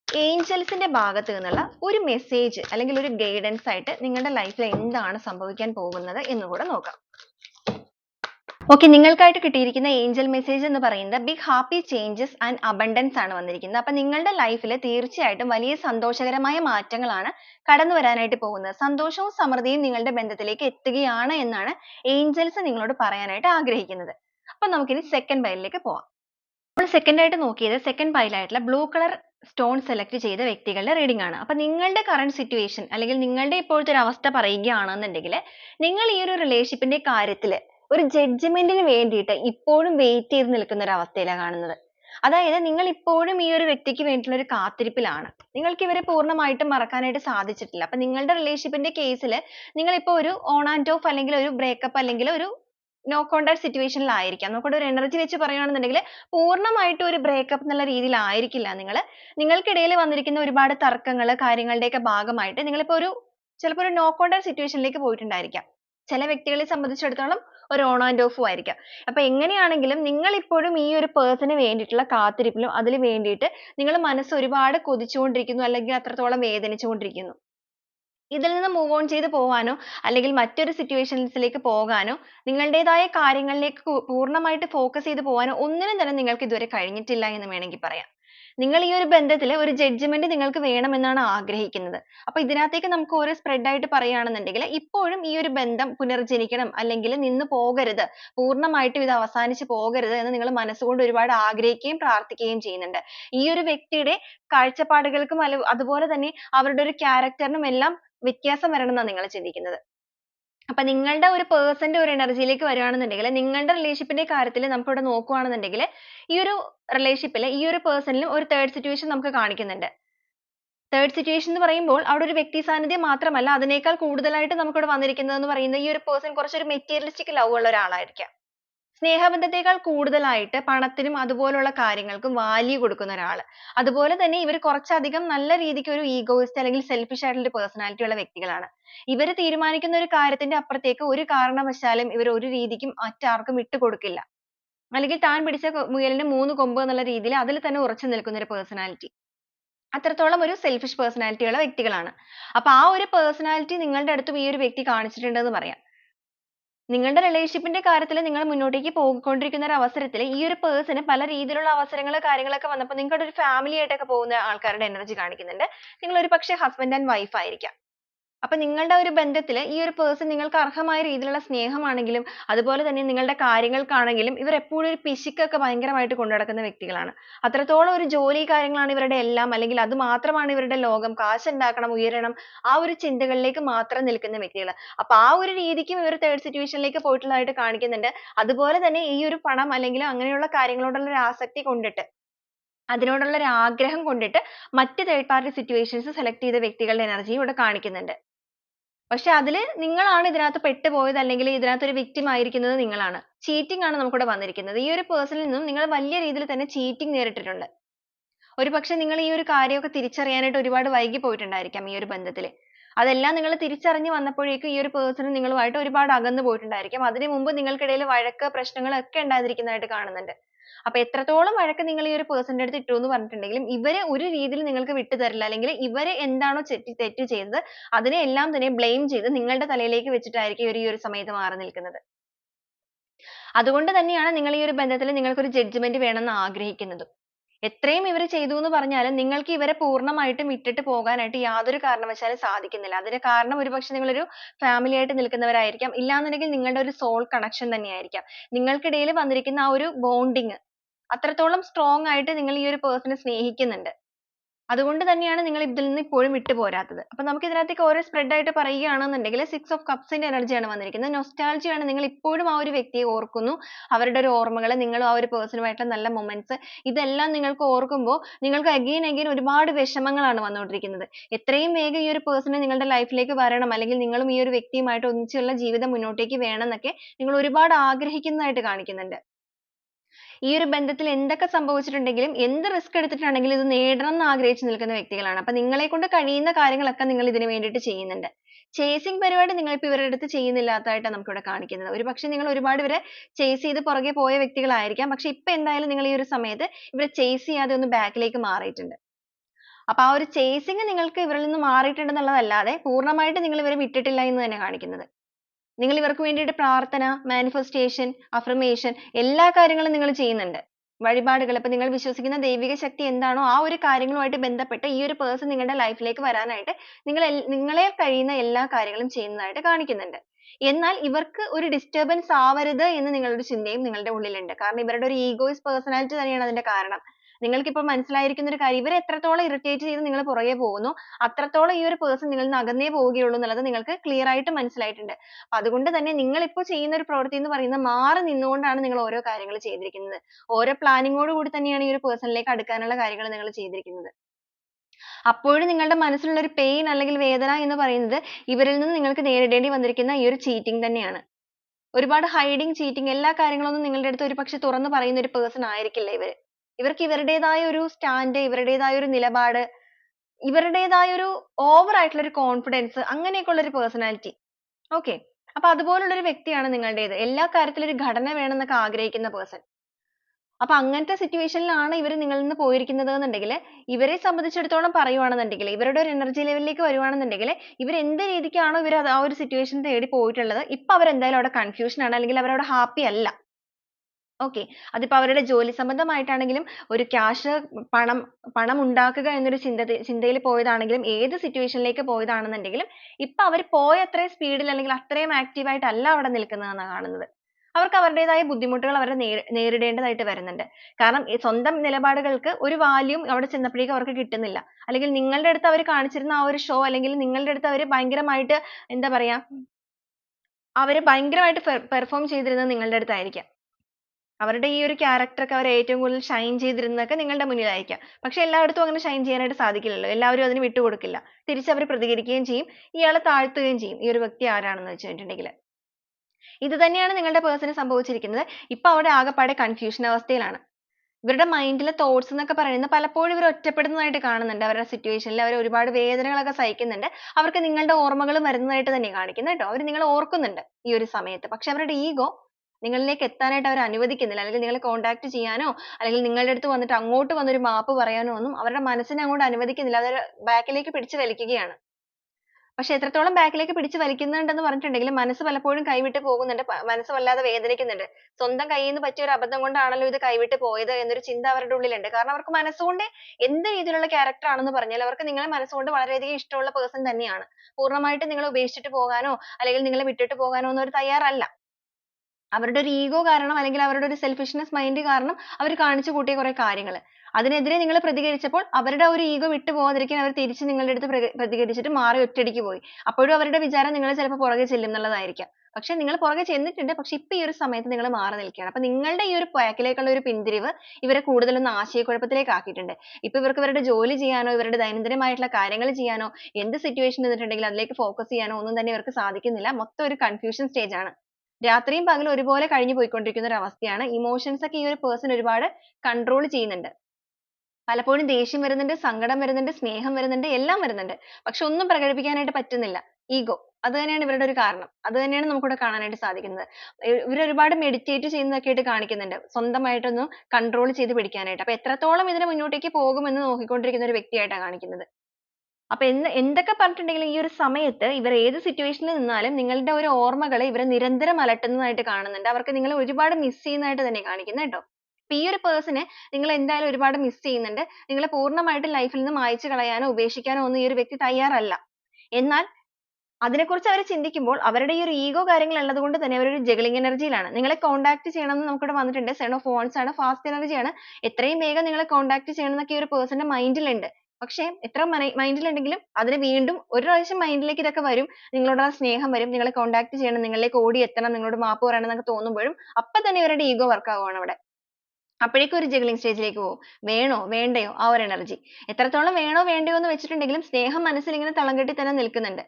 ഏഞ്ചൽസിന്റെ ന്റെ ഭാഗത്ത് നിന്നുള്ള ഒരു മെസ്സേജ് അല്ലെങ്കിൽ ഒരു ഗൈഡൻസ് ആയിട്ട് നിങ്ങളുടെ ലൈഫിൽ എന്താണ് സംഭവിക്കാൻ പോകുന്നത് എന്ന് കൂടെ നോക്കാം. Okay നിങ്ങൾക്കായിട്ട് കിട്ടിയിരിക്കുന്ന ഏഞ്ചൽ മെസ്സേജ് എന്ന് പറയുന്നത് big happy changes and abundance ആണ് വന്നിരിക്കുന്നത്. അപ്പൊ നിങ്ങളുടെ ലൈഫിൽ തീർച്ചയായിട്ടും വലിയ സന്തോഷകരമായ മാറ്റങ്ങളാണ് കടന്നു വരാനായിട്ട് പോകുന്നത്. സന്തോഷവും സമൃദ്ധിയും നിങ്ങളുടെ ബന്ധത്തിലേക്ക് എത്തുകയാണ് എന്നാണ് ഏഞ്ചൽസ് നിങ്ങളോട് പറയാനായിട്ട് ആഗ്രഹിക്കുന്നത്. അപ്പൊ നമുക്കിനി second pile ലേക്ക് പോവാം. നമ്മൾ സെക്കൻഡ് ആയിട്ട് നോക്കിയത് സെക്കൻഡ് പൈലായിട്ടുള്ള ബ്ലൂ കളർ സ്റ്റോൺ സെലക്ട് ചെയ്ത വ്യക്തികളുടെ റീഡിംഗ് ആണ്. അപ്പൊ നിങ്ങളുടെ കറണ്ട് സിറ്റുവേഷൻ അല്ലെങ്കിൽ നിങ്ങളുടെ ഇപ്പോഴത്തെ ഒരു അവസ്ഥ പറയുകയാണെന്നുണ്ടെങ്കിൽ നിങ്ങൾ ഈ ഒരു റിലേഷൻഷിപ്പിന്റെ കാര്യത്തിൽ ഒരു ജഡ്ജ്മെന്റിന് വേണ്ടിയിട്ട് ഇപ്പോഴും വെയിറ്റ് ചെയ്ത് നിൽക്കുന്ന ഒരു അവസ്ഥയിലാണ് കാണുന്നത്. അതായത് നിങ്ങൾ ഇപ്പോഴും ഈ ഒരു വ്യക്തിക്ക് വേണ്ടിയിട്ടുള്ള ഒരു കാത്തിരിപ്പിലാണ്. നിങ്ങൾക്ക് ഇവരെ പൂർണമായിട്ടും മറക്കാനായിട്ട് സാധിച്ചിട്ടില്ല. അപ്പൊ നിങ്ങളുടെ റിലേഷൻഷിപ്പിന്റെ കേസിൽ നിങ്ങൾ ഇപ്പോൾ ഒരു ഓൺ ആൻഡ് ഓഫ് അല്ലെങ്കിൽ ഒരു ബ്രേക്കപ്പ് അല്ലെങ്കിൽ ഒരു situation ൽ ആയിരിക്കാം നമുക്കിവിടെ ഒരു എനർജി വെച്ച് പറയുകയാണെന്നുണ്ടെങ്കിൽ പൂർണമായിട്ടും ഒരു ബ്രേക്കപ്പ് എന്നുള്ള രീതിയിലായിരിക്കില്ല നിങ്ങൾ നിങ്ങൾക്കിടയിൽ വന്നിരിക്കുന്ന ഒരുപാട് തർക്കങ്ങൾ കാര്യങ്ങളുടെ ഒക്കെ ഭാഗമായിട്ട് നിങ്ങൾ ഇപ്പോ ഒരു ചിലപ്പോൾ ഒരു no contact situation ലേക്ക് പോയിട്ടുണ്ടായിരിക്കാം. ചില വ്യക്തികളെ സംബന്ധിച്ചിടത്തോളം ഒരു ഓൺ ആൻഡ് ഉം ആയിരിക്കാം. അപ്പൊ എങ്ങനെയാണെങ്കിലും നിങ്ങൾ ഇപ്പോഴും ഈ ഒരു person ന് വേണ്ടിയിട്ടുള്ള കാത്തിരിപ്പിലും അതിനു വേണ്ടിയിട്ട് നിങ്ങൾ മനസ്സ് ഒരുപാട് കൊതിച്ചുകൊണ്ടിരിക്കുന്നു അല്ലെങ്കിൽ അത്രത്തോളം വേദനിച്ചുകൊണ്ടിരിക്കുന്നു. ഇതിൽ നിന്ന് മൂവ് ഓൺ ചെയ്ത് പോവാനോ അല്ലെങ്കിൽ മറ്റൊരു സിറ്റുവേഷൻസിലേക്ക് ലേക്ക് പോകാനോ നിങ്ങളുടേതായ കാര്യങ്ങളിലേക്ക് പൂർണമായിട്ട് ഫോക്കസ് ചെയ്ത് പോവാനോ ഒന്നിനും തന്നെ നിങ്ങൾക്ക് ഇതുവരെ കഴിഞ്ഞിട്ടില്ല എന്ന് വേണമെങ്കിൽ പറയാം. നിങ്ങൾ ഈ ഒരു ബന്ധത്തിൽ ഒരു ജഡ്ജ്മെന്റ് നിങ്ങൾക്ക് വേണമെന്നാണ് ആഗ്രഹിക്കുന്നത്. അപ്പൊ ഇതിനകത്തേക്ക് നമുക്ക് ഓരോ സ്പ്രെഡ് ആയിട്ട് പറയുകയാണെന്നുണ്ടെങ്കിൽ ഇപ്പോഴും ഈ ഒരു ബന്ധം പുനർജനിക്കണം അല്ലെങ്കിൽ നിന്ന് പോകരുത് പൂർണമായിട്ടും ഇത് അവസാനിച്ച് പോകരുത് എന്ന് നിങ്ങൾ മനസ്സുകൊണ്ട് ഒരുപാട് ആഗ്രഹിക്കുകയും പ്രാർത്ഥിക്കുകയും ചെയ്യുന്നുണ്ട്. ഈ ഒരു വ്യക്തിയുടെ കാഴ്ചപ്പാടുകൾക്കും അതുപോലെ തന്നെ അവരുടെ ഒരു ക്യാരക്ടറിനും എല്ലാം വ്യത്യാസം വരണം എന്നാണ് നിങ്ങൾ ചിന്തിക്കുന്നത്. അപ്പൊ നിങ്ങളുടെ ഒരു person ഒരു എനർജിയിലേക്ക് വരികയാണെന്നുണ്ടെങ്കിൽ നിങ്ങളുടെ റിലേഷൻഷിപ്പിന്റെ ന്റെ കാര്യത്തിൽ നമുക്ക് ഇവിടെ നോക്കുകയാണെന്നുണ്ടെങ്കിൽ ഈ ഒരു relationship ൽ ഈ ഒരു person ലും ഒരു തേർഡ് സിറ്റുവേഷൻ നമുക്ക് കാണിക്കുന്നുണ്ട്. തേർഡ് സിറ്റുവേഷൻ എന്ന് പറയുമ്പോൾ അവിടെ ഒരു വ്യക്തി സാന്നിധ്യം മാത്രമല്ല അതിനേക്കാൾ കൂടുതലായിട്ട് നമുക്ക് ഇവിടെ വന്നിരിക്കുന്നത് എന്ന് പറയുന്നത് ഈ ഒരു പേഴ്സൺ കുറച്ചൊരു മെറ്റീരിയലിസ്റ്റിക് ലവ് ഉള്ള ഒരാളായിരിക്കാം. സ്നേഹബന്ധത്തെക്കാൾ കൂടുതലായിട്ട് പണത്തിനും അതുപോലുള്ള കാര്യങ്ങൾക്കും value കൊടുക്കുന്ന ഒരാൾ അതുപോലെ തന്നെ ഇവർ കുറച്ചധികം നല്ല രീതിക്ക് ഒരു ഈഗോയിസ്റ്റ് അല്ലെങ്കിൽ സെൽഫിഷ് ആയിട്ടുള്ള ഒരു ഉള്ള വ്യക്തികളാണ്. ഇവർ തീരുമാനിക്കുന്ന ഒരു കാര്യത്തിന്റെ അപ്പുറത്തേക്ക് ഒരു കാരണവശാലും ഇവർ ഒരു രീതിക്കും മറ്റാർക്കും വിട്ടുകൊടുക്കില്ല അല്ലെങ്കിൽ താൻ പിടിച്ച മുയലിന് മൂന്ന് കൊമ്പ് എന്നുള്ള രീതിയിൽ അതിൽ തന്നെ ഉറച്ചു നിൽക്കുന്ന ഒരു personality. അത്രത്തോളം ഒരു സെൽഫിഷ് personality ഉള്ള വ്യക്തികളാണ്. അപ്പൊ ആ ഒരു personality നിങ്ങളുടെ അടുത്തും ഈ ഒരു വ്യക്തി കാണിച്ചിട്ടുണ്ടെന്ന് പറയാം. നിങ്ങളുടെ റിലേഷൻഷിപ്പിന്റെ കാര്യത്തിൽ നിങ്ങൾ മുന്നോട്ടേക്ക് പോയിക്കൊണ്ടിരിക്കുന്ന ഒരു അവസരത്തിൽ ഈ ഒരു പേഴ്സണ് പല രീതിയിലുള്ള അവസരങ്ങൾ കാര്യങ്ങളൊക്കെ വന്നപ്പോൾ നിങ്ങളുടെ ഒരു ഫാമിലി ആയിട്ടൊക്കെ പോകുന്ന ആൾക്കാരുടെ എനർജി കാണിക്കുന്നുണ്ട്. നിങ്ങൾ ഒരു ഒരുപക്ഷേ ഹസ്ബൻഡ് ആൻഡ് വൈഫ് ആയിരിക്കാം. അപ്പൊ നിങ്ങളുടെ ഒരു ബന്ധത്തിൽ ഈ ഒരു person നിങ്ങൾക്ക് അർഹമായ രീതിയിലുള്ള സ്നേഹമാണെങ്കിലും അതുപോലെ തന്നെ നിങ്ങളുടെ കാര്യങ്ങൾക്കാണെങ്കിലും ഇവർ എപ്പോഴും ഒരു പിശുക്കൊക്കെ ഭയങ്കരമായിട്ട് കൊണ്ടു നടക്കുന്ന വ്യക്തികളാണ്. അത്രത്തോളം ഒരു ജോലി കാര്യങ്ങളാണ് ഇവരുടെ എല്ലാം അല്ലെങ്കിൽ അത് മാത്രമാണ് ഇവരുടെ ലോകം. കാശ് ഉണ്ടാക്കണം ഉയരണം ആ ഒരു ചിന്തകളിലേക്ക് മാത്രം നിൽക്കുന്ന വ്യക്തികൾ അപ്പൊ ആ ഒരു രീതിക്കും ഇവർ തേർഡ് സിറ്റുവേഷനിലേക്ക് ലേക്ക് പോയിട്ടുള്ളതായിട്ട് കാണിക്കുന്നുണ്ട്. അതുപോലെ തന്നെ ഈ ഒരു പണം അല്ലെങ്കിൽ അങ്ങനെയുള്ള കാര്യങ്ങളോടുള്ള ഒരു ആസക്തി കൊണ്ടിട്ട് അതിനോടുള്ള ഒരു ആഗ്രഹം കൊണ്ടിട്ട് മറ്റ് തേർഡ് പാർട്ടി സിറ്റുവേഷൻസ് സെലക്ട് ചെയ്ത വ്യക്തികളുടെ എനർജിയും ഇവിടെ കാണിക്കുന്നുണ്ട്. പക്ഷെ അതിൽ നിങ്ങളാണ് ഇതിനകത്ത് പെട്ടുപോയത് അല്ലെങ്കിൽ ഇതിനകത്ത് ഒരു victim ആയിരിക്കുന്നത് നിങ്ങളാണ്. ചീറ്റിംഗ് ആണ് നമുക്കിവിടെ വന്നിരിക്കുന്നത്. ഈ ഒരു person ൽ നിന്നും നിങ്ങൾ വലിയ രീതിയിൽ തന്നെ ചീറ്റിംഗ് നേരിട്ടിട്ടുണ്ട്. ഒരുപക്ഷെ നിങ്ങൾ ഈ ഒരു കാര്യമൊക്കെ തിരിച്ചറിയാനായിട്ട് ഒരുപാട് വൈകി പോയിട്ടുണ്ടായിരിക്കാം ഈ ഒരു ബന്ധത്തിൽ അതെല്ലാം നിങ്ങൾ തിരിച്ചറിഞ്ഞ് വന്നപ്പോഴേക്കും ഈ ഒരു person നിങ്ങളുമായിട്ട് ഒരുപാട് അകന്നു പോയിട്ടുണ്ടായിരിക്കും. അതിനു മുമ്പ് നിങ്ങൾക്കിടയിൽ വഴക്ക് പ്രശ്നങ്ങൾ ഒക്കെ ഉണ്ടായിരിക്കുന്നതായിട്ട് കാണുന്നുണ്ട്. അപ്പൊ എത്രത്തോളം വഴക്ക് നിങ്ങൾ ഈ ഒരു person ന്റെ അടുത്ത് ഇട്ടു എന്ന് പറഞ്ഞിട്ടുണ്ടെങ്കിലും ഇവരെ ഒരു രീതിയിലും നിങ്ങൾക്ക് വിട്ടു തരില്ല. അല്ലെങ്കിൽ ഇവർ എന്താണോ തെറ്റ് ചെയ്തത് അതിനെ എല്ലാം തന്നെ blame ചെയ്ത് നിങ്ങളുടെ തലയിലേക്ക് വെച്ചിട്ടായിരിക്കും ഇവർ ഈ ഒരു സമയത്ത് മാറി നിൽക്കുന്നത്. അതുകൊണ്ട് തന്നെയാണ് നിങ്ങൾ ഈ ഒരു ബന്ധത്തിൽ നിങ്ങൾക്ക് ഒരു judgement വേണമെന്ന് ആഗ്രഹിക്കുന്നതും. എത്രയും ഇവർ ചെയ്തു എന്ന് പറഞ്ഞാലും നിങ്ങൾക്ക് ഇവരെ പൂർണമായിട്ടും വിട്ടിട്ട് പോകാനായിട്ട് യാതൊരു കാരണവശാലും സാധിക്കുന്നില്ല. അതിന് കാരണം ഒരുപക്ഷെ ഒരു ഫാമിലി ആയിട്ട് നിൽക്കുന്നവരായിരിക്കാം. ഇല്ലാന്നുണ്ടെങ്കിൽ നിങ്ങളുടെ ഒരു soul connection തന്നെയായിരിക്കാം. നിങ്ങൾക്കിടയിൽ വന്നിരിക്കുന്ന ആ ഒരു bonding അത്രത്തോളം strong ആയിട്ട് നിങ്ങൾ ഈ ഒരു person നെ സ്നേഹിക്കുന്നുണ്ട്. അതുകൊണ്ട് തന്നെയാണ് നിങ്ങൾ ഇതിൽ നിന്ന് ഇപ്പോഴും വിട്ടുപോരാത്തത്. അപ്പോൾ നമുക്ക് ഇതിനകത്തേക്ക് ഓരോ spread ആയിട്ട് പറയുകയാണെന്നുണ്ടെങ്കിൽ six of cups ന്റെ energy ആണ് വന്നിരിക്കുന്നത്. ആണ് നിങ്ങൾ ഇപ്പോഴും ആ ഒരു വ്യക്തിയെ ഓർക്കുന്നു. അവരുടെ ഒരു ഓർമ്മകൾ, നിങ്ങളും ആ ഒരു മായിട്ടുള്ള നല്ല മൊമെന്റ്സ് ഇതെല്ലാം നിങ്ങൾക്ക് ഓർക്കുമ്പോൾ നിങ്ങൾക്ക് again again ഒരുപാട് വിഷമങ്ങളാണ് വന്നുകൊണ്ടിരിക്കുന്നത്. എത്രയും വേഗം ഈ ഒരു person നിങ്ങളുടെ ലൈഫിലേക്ക് ലേക്ക് വരണം അല്ലെങ്കിൽ നിങ്ങളും ഈ ഒരു വ്യക്തിയുമായിട്ട് ഒന്നിച്ചുള്ള ജീവിതം മുന്നോട്ടേക്ക് വേണം എന്നൊക്കെ നിങ്ങൾ ഒരുപാട് ആഗ്രഹിക്കുന്നതായിട്ട് കാണിക്കുന്നുണ്ട്. ഈ ഒരു ബന്ധത്തിൽ എന്തൊക്കെ സംഭവിച്ചിട്ടുണ്ടെങ്കിലും എന്ത് റിസ്ക് എടുത്തിട്ടുണ്ടെങ്കിലും ഇത് നേടണം എന്ന് ആഗ്രഹിച്ചു നിൽക്കുന്ന വ്യക്തികളാണ്. അപ്പോൾ നിങ്ങളെ കൊണ്ട് കഴിയുന്ന കാര്യങ്ങളൊക്കെ നിങ്ങൾ ഇതിനു വേണ്ടിയിട്ട് ചെയ്യുന്നുണ്ട്. chasing പരിപാടി നിങ്ങൾ ഇപ്പോൾ ഇവരുടെ അടുത്ത് ചെയ്യുന്നില്ലാത്തതായിട്ടാണ് നമുക്ക് ഇവിടെ കാണിക്കുന്നത്. ഒരുപക്ഷെ നിങ്ങൾ ഒരുപാട് ഇവരെ ചേസ് ചെയ്ത് പുറകെ പോയ വ്യക്തികളായിരിക്കാം. പക്ഷെ ഇപ്പോൾ എന്തായാലും നിങ്ങൾ ഈ ഒരു സമയത്ത് ഇവരെ ചേസ് ചെയ്യാതെ ഒന്ന് ബാക്കിലേക്ക് ലേക്ക് മാറിയിട്ടുണ്ട്. അപ്പോൾ ആ ഒരു chasing നിങ്ങൾക്ക് ഇവരിൽ നിന്ന് മാറിയിട്ടുണ്ടെന്നുള്ളതല്ലാതെ പൂർണമായിട്ട് നിങ്ങൾ ഇവരെ വിട്ടിട്ടില്ല എന്ന് തന്നെ കാണിക്കുന്നത്. നിങ്ങൾ ഇവർക്ക് വേണ്ടിയിട്ട് പ്രാർത്ഥന, മാനിഫെസ്റ്റേഷൻ അഫർമേഷൻ എല്ലാ കാര്യങ്ങളും നിങ്ങൾ ചെയ്യുന്നുണ്ട്. വഴിപാടുകൾ ഇപ്പോൾ നിങ്ങൾ വിശ്വസിക്കുന്ന ദൈവിക ശക്തി എന്താണോ ആ ഒരു കാര്യങ്ങളുമായിട്ട് ബന്ധപ്പെട്ട് ഈ ഒരു person നിങ്ങളുടെ ലൈഫിലേക്ക് ലേക്ക് വരാനായിട്ട് നിങ്ങൾ നിങ്ങളെ കഴിയുന്ന എല്ലാ കാര്യങ്ങളും ചെയ്യുന്നതായിട്ട് കാണിക്കുന്നുണ്ട്. എന്നാൽ ഇവർക്ക് ഒരു ഡിസ്റ്റർബൻസ് ആവരുത് എന്ന് നിങ്ങളുടെ ചിന്തയും നിങ്ങളുടെ ഉള്ളിലുണ്ട്. കാരണം ഇവരുടെ ഒരു ഈഗോയിസ് personality തന്നെയാണ് അതിന്റെ കാരണം. നിങ്ങൾക്ക് ഇപ്പോൾ മനസ്സിലായിരിക്കുന്ന ഒരു കാര്യം ഇവരെ എത്രത്തോളം irritate ചെയ്ത് നിങ്ങൾ പുറകെ പോകുന്നു അത്രത്തോളം ഈ ഒരു person നിങ്ങളിൽ നിന്ന് അകന്നേ പോവുകയുള്ളൂ എന്നുള്ളത് നിങ്ങൾക്ക് clear ആയിട്ട് മനസ്സിലായിട്ടുണ്ട്. അതുകൊണ്ട് തന്നെ നിങ്ങൾ ഇപ്പോൾ ചെയ്യുന്ന ഒരു പ്രവൃത്തി എന്ന് പറയുന്നത് മാറി നിന്നുകൊണ്ടാണ് നിങ്ങൾ ഓരോ കാര്യങ്ങൾ ചെയ്തിരിക്കുന്നത്. ഓരോ planning ഓട് കൂടി തന്നെയാണ് ഈ ഒരു person ലേക്ക് അടുക്കാനുള്ള കാര്യങ്ങൾ നിങ്ങൾ ചെയ്തിരിക്കുന്നത്. അപ്പോഴും നിങ്ങളുടെ മനസ്സിലുള്ള ഒരു pain അല്ലെങ്കിൽ വേദന എന്ന് പറയുന്നത് ഇവരിൽ നിന്ന് നിങ്ങൾക്ക് നേരിടേണ്ടി വന്നിരിക്കുന്ന ഈ ഒരു cheating തന്നെയാണ്. ഒരുപാട് hiding, cheating എല്ലാ കാര്യങ്ങളൊന്നും നിങ്ങളുടെ അടുത്ത് ഒരുപക്ഷേ തുറന്നു പറയുന്ന ഒരു person ആയിരിക്കില്ല ഇവർ. ഇവർക്ക് ഇവരുടേതായ ഒരു stand, ഇവരുടേതായ ഒരു നിലപാട്, ഇവരുടേതായ ഒരു ഓവർ ആയിട്ടുള്ള ഒരു കോൺഫിഡൻസ് അങ്ങനെയൊക്കെ ഉള്ള ഒരു personality. okay. അപ്പോൾ അതുപോലുള്ള ഒരു വ്യക്തിയാണ് നിങ്ങളുടേത്. എല്ലാ കാര്യത്തിലും ഒരു ഘടന വേണം എന്നൊക്കെ ആഗ്രഹിക്കുന്ന പേഴ്സൺ അപ്പോൾ അങ്ങനത്തെ സിറ്റുവേഷനിലാണ് ലാണ് ഇവർ നിങ്ങളിൽ നിന്ന് പോയിരിക്കുന്നത് എന്നുണ്ടെങ്കിൽ ഇവരെ സംബന്ധിച്ചിടത്തോളം പറയുവാണെന്നുണ്ടെങ്കിൽ ഇവരുടെ ഒരു എനർജി ലെവലിലേക്ക് ലേക്ക് വരുവാണെന്നുണ്ടെങ്കിൽ ഇവർ എന്ത് രീതിക്കാണോ ഇവർ ആ ഒരു situation തേടി പോയിട്ടുള്ളത് ഇപ്പോ അവർ എന്തായാലും അവിടെ confusion ആണ് അല്ലെങ്കിൽ അവർ അവിടെ happy അല്ല. Okay. അതിപ്പോ അവരുടെ ജോലി സംബന്ധമായിട്ടാണെങ്കിലും ഒരു cash പണം പണം ഉണ്ടാക്കുക എന്നൊരു ചിന്ത ചിന്തയിൽ പോയതാണെങ്കിലും ഏത് situation ലേക്ക് പോയതാണെന്നുണ്ടെങ്കിലും ഇപ്പൊ അവർ പോയ അത്രയും speed ൽ അല്ലെങ്കിൽ അത്രയും active ആയിട്ടല്ല അവിടെ നിൽക്കുന്നത് കാണുന്നത്. അവർക്ക് അവരുടേതായ ബുദ്ധിമുട്ടുകൾ അവർ നേരിടേണ്ടതായിട്ട് വരുന്നുണ്ട്. കാരണം സ്വന്തം നിലപാടുകൾക്ക് ഒരു value അവിടെ ചെന്നപ്പോഴേക്കും അവർക്ക് കിട്ടുന്നില്ല. അല്ലെങ്കിൽ നിങ്ങളുടെ അടുത്ത് അവർ കാണിച്ചിരുന്ന ആ ഒരു ഷോ അല്ലെങ്കിൽ നിങ്ങളുടെ അടുത്ത് അവർ ഭയങ്കരമായിട്ട് എന്താ പറയാ അവർ ഭയങ്കരമായിട്ട് പെർഫോം ചെയ്തിരുന്നത് നിങ്ങളുടെ അടുത്തായിരിക്കാം. അവരുടെ ഈ ഒരു ക്യാരക്ടർ ഒക്കെ അവർ ഏറ്റവും കൂടുതൽ ഷൈൻ ചെയ്തിരുന്നതൊക്കെ നിങ്ങളുടെ മുന്നിലായിരിക്കാം. പക്ഷെ എല്ലായിടത്തും അങ്ങനെ ഷൈൻ ചെയ്യാനായിട്ട് സാധിക്കില്ലല്ലോ. എല്ലാവരും അതിന് വിട്ടുകൊടുക്കില്ല. തിരിച്ച് അവർ പ്രതികരിക്കുകയും ചെയ്യും. ഇയാളെ താഴ്ത്തുകയും ചെയ്യും. ഈ ഒരു വ്യക്തി ആരാണെന്ന് വെച്ചിട്ടുണ്ടെങ്കിൽ. ഇത് തന്നെയാണ് നിങ്ങളുടെ ന് സംഭവിച്ചിരിക്കുന്നത്. ഇപ്പൊ അവിടെ ആകെപ്പാടെ കൺഫ്യൂഷൻ അവസ്ഥയിലാണ്. ഇവരുടെ മൈൻഡിലെ തോട്ട്സ് എന്നൊക്കെ പറയുന്നത് പലപ്പോഴും ഇവർ ഒറ്റപ്പെടുന്നതായിട്ട് കാണുന്നുണ്ട്. അവരുടെ സിറ്റുവേഷനിൽ അവർ ഒരുപാട് വേദനകളൊക്കെ സഹിക്കുന്നുണ്ട്. അവർക്ക് നിങ്ങളുടെ ഓർമ്മകൾ വരുന്നതായിട്ട് തന്നെ കാണിക്കുന്നു കേട്ടോ. അവർ നിങ്ങളെ ഓർക്കുന്നുണ്ട് ഈ ഒരു സമയത്ത്. പക്ഷെ അവരുടെ ego നിങ്ങളിലേക്ക് എത്താനായിട്ട് അവർ അനുവദിക്കുന്നില്ല. അല്ലെങ്കിൽ നിങ്ങളെ contact ചെയ്യാനോ അല്ലെങ്കിൽ നിങ്ങളുടെ അടുത്ത് വന്നിട്ട് അങ്ങോട്ട് വന്ന് ഒരു മാപ്പ് പറയാനോ ഒന്നും അവരുടെ മനസ്സിനെ അങ്ങോട്ട് അനുവദിക്കുന്നില്ല. അവർ ബാക്കിലേക്ക് ലേക്ക് പിടിച്ച് വലിക്കുകയാണ്. പക്ഷെ എത്രത്തോളം ബാക്കിലേക്ക് ലേക്ക് പിടിച്ച് വലിക്കുന്നുണ്ടെന്ന് പറഞ്ഞിട്ടുണ്ടെങ്കിൽ മനസ്സ് പലപ്പോഴും കൈവിട്ട് പോകുന്നുണ്ട്. മനസ്സ് വല്ലാതെ വേദനിക്കുന്നുണ്ട്. സ്വന്തം കയ്യിൽ നിന്ന് പറ്റിയ ഒരു അബദ്ധം കൊണ്ടാണല്ലോ ഇത് കൈവിട്ട് പോയത് എന്നൊരു ചിന്ത അവരുടെ ഉള്ളിലുണ്ട്. കാരണം അവർക്ക് മനസ്സുകൊണ്ട് എന്ത് രീതിയിലുള്ള ക്യാരക്ടർ ആണെന്ന് പറഞ്ഞാൽ അവർക്ക് നിങ്ങളെ മനസ്സുകൊണ്ട് വളരെയധികം ഇഷ്ടമുള്ള പേഴ്സൺ തന്നെയാണ്. പൂർണമായിട്ടും നിങ്ങളെ ഉപേക്ഷിച്ചിട്ട് പോകാനോ അല്ലെങ്കിൽ നിങ്ങളെ വിട്ടിട്ട് പോകാനോ ഒന്നും അവർ തയ്യാറല്ല. അവരുടെ ഒരു ego കാരണം അല്ലെങ്കിൽ അവരുടെ ഒരു selfishness മൈൻഡ് കാരണം അവർ കാണിച്ചു കൂട്ടിയ കുറെ കാര്യങ്ങൾ. അതിനെതിരെ നിങ്ങൾ പ്രതികരിച്ചപ്പോൾ അവരുടെ ഒരു ഈഗോ വിട്ടു പോകാതിരിക്കാൻ അവർ തിരിച്ച് നിങ്ങളുടെ അടുത്ത് പ്രതികരിച്ചിട്ട് മാറി ഒറ്റയടിക്ക് പോയി. അപ്പോഴും അവരുടെ വിചാരം നിങ്ങൾ ചിലപ്പോൾ പുറകെ ചെല്ലും എന്നുള്ളതായിരിക്കാം. പക്ഷെ നിങ്ങൾ പുറകെ ചെന്നിട്ടുണ്ട്. പക്ഷെ ഇപ്പൊ ഈ ഒരു സമയത്ത് നിങ്ങൾ മാറി നിൽക്കുകയാണ്. അപ്പൊ നിങ്ങളുടെ ഈ ഒരു പാക്കിലേക്കുള്ള ഒരു പിന്തിരിവ് ഇവരെ കൂടുതലൊന്ന് ആശയക്കുഴപ്പത്തിലേക്ക് ആക്കിയിട്ടുണ്ട്. ഇപ്പൊ ഇവർക്ക് ഇവരുടെ ജോലി ചെയ്യാനോ ഇവരുടെ ദൈനംദിനമായിട്ടുള്ള കാര്യങ്ങൾ ചെയ്യാനോ എന്ത് സിറ്റുവേഷൻ എന്നിട്ടുണ്ടെങ്കിൽ അതിലേക്ക് ഫോക്കസ് ചെയ്യാനോ ഒന്നും തന്നെ ഇവർക്ക് സാധിക്കുന്നില്ല. മൊത്തം ഒരു confusion stage ആണ്. രാത്രിയും പകലും ഒരുപോലെ കഴിഞ്ഞു പോയിക്കൊണ്ടിരിക്കുന്ന ഒരു അവസ്ഥയാണ്. ഇമോഷൻസ് ഒക്കെ ഈ ഒരു പേഴ്സൺ ഒരുപാട് കൺട്രോൾ ചെയ്യുന്നുണ്ട്. പലപ്പോഴും ദേഷ്യം വരുന്നുണ്ട്, സങ്കടം വരുന്നുണ്ട്, സ്നേഹം വരുന്നുണ്ട്, എല്ലാം വരുന്നുണ്ട്. പക്ഷെ ഒന്നും പ്രകടിപ്പിക്കാനായിട്ട് പറ്റുന്നില്ല. ഈഗോ. അത് തന്നെയാണ് ഇവരുടെ ഒരു കാരണം. അത് തന്നെയാണ് കാണാനായിട്ട് സാധിക്കുന്നത്. ഇവർ ഒരുപാട് meditate ചെയ്യുന്നതൊക്കെ ആയിട്ട് കാണിക്കുന്നുണ്ട്. സ്വന്തമായിട്ടൊന്ന് control ചെയ്ത് പിടിക്കാനായിട്ട്. അപ്പൊ എത്രത്തോളം ഇതിന് മുന്നോട്ടേക്ക് പോകുമെന്ന് നോക്കിക്കൊണ്ടിരിക്കുന്ന ഒരു വ്യക്തിയായിട്ടാണ് കാണിക്കുന്നത്. അപ്പോൾ എന്ന് എന്തൊക്കെ പറഞ്ഞിട്ടുണ്ടെങ്കിലും ഈ ഒരു സമയത്ത് ഇവർ ഏത് സിറ്റുവേഷനിൽ നിന്നാലും നിങ്ങളുടെ ഒരു ഓർമ്മകളെ ഇവർ നിരന്തരം അലട്ടുന്നതായിട്ട് കാണുന്നുണ്ട്. അവർക്ക് നിങ്ങളെ ഒരുപാട് മിസ് ചെയ്യുന്നതായിട്ട് തന്നെ കാണിക്കുന്നു കേട്ടോ. അപ്പൊ ഈ ഒരു പേഴ്സണെ നിങ്ങൾ എന്തായാലും ഒരുപാട് മിസ് ചെയ്യുന്നുണ്ട്. നിങ്ങളെ പൂർണമായിട്ടും ലൈഫിൽ നിന്ന് മായ്ച്ചു കളയാനോ ഉപേക്ഷിക്കാനോ ഒന്നും ഈ ഒരു വ്യക്തി തയ്യാറല്ല. എന്നാൽ അതിനെക്കുറിച്ച് അവർ ചിന്തിക്കുമ്പോൾ അവരുടെ ഈ ഒരു ഈഗോ കാര്യങ്ങൾ ഉള്ളത് കൊണ്ട് തന്നെ അവർ ഒരു ജഗളിംഗ് എനർജിയിലാണ് നിങ്ങളെ കോൺടാക്ട് ചെയ്യണം എന്ന് നമുക്കിവിടെ വന്നിട്ടുണ്ട്. സെൺ ഓഫ് ഫോൺസ് ആണ്. ഫാസ്റ്റ് എനർജിയാണ് എത്രയും വേഗം നിങ്ങളെ കോൺടാക്ട് ചെയ്യണം എന്നൊക്കെ ഈ ഒരു പേഴ്സന്റെ ഉണ്ട്. പക്ഷേ എത്ര ഉണ്ടെങ്കിലും അതിന് വീണ്ടും ഒരു പ്രാവശ്യം mind ലേക്ക് ഇതൊക്കെ വരും നിങ്ങളോട് ആ സ്നേഹം വരും നിങ്ങളെ കോണ്ടാക്ട് ചെയ്യണം നിങ്ങളിലേക്ക് എത്തണം നിങ്ങളോട് മാപ്പ് പറയണം എന്നൊക്കെ തോന്നുമ്പോഴും അപ്പൊ തന്നെ ഇവരുടെ ഈഗോ വർക്ക് ആവുകയാണ് അവിടെ. അപ്പോഴേക്കും ഒരു juggling stage ലേക്ക് പോകും. വേണോ വേണ്ടയോ? ആ ഒരു energy. എത്രത്തോളം വേണോ വേണ്ടയോ എന്ന് വെച്ചിട്ടുണ്ടെങ്കിലും സ്നേഹം മനസ്സിൽ ഇങ്ങനെ തളം കെട്ടി തന്നെ നിൽക്കുന്നുണ്ട്.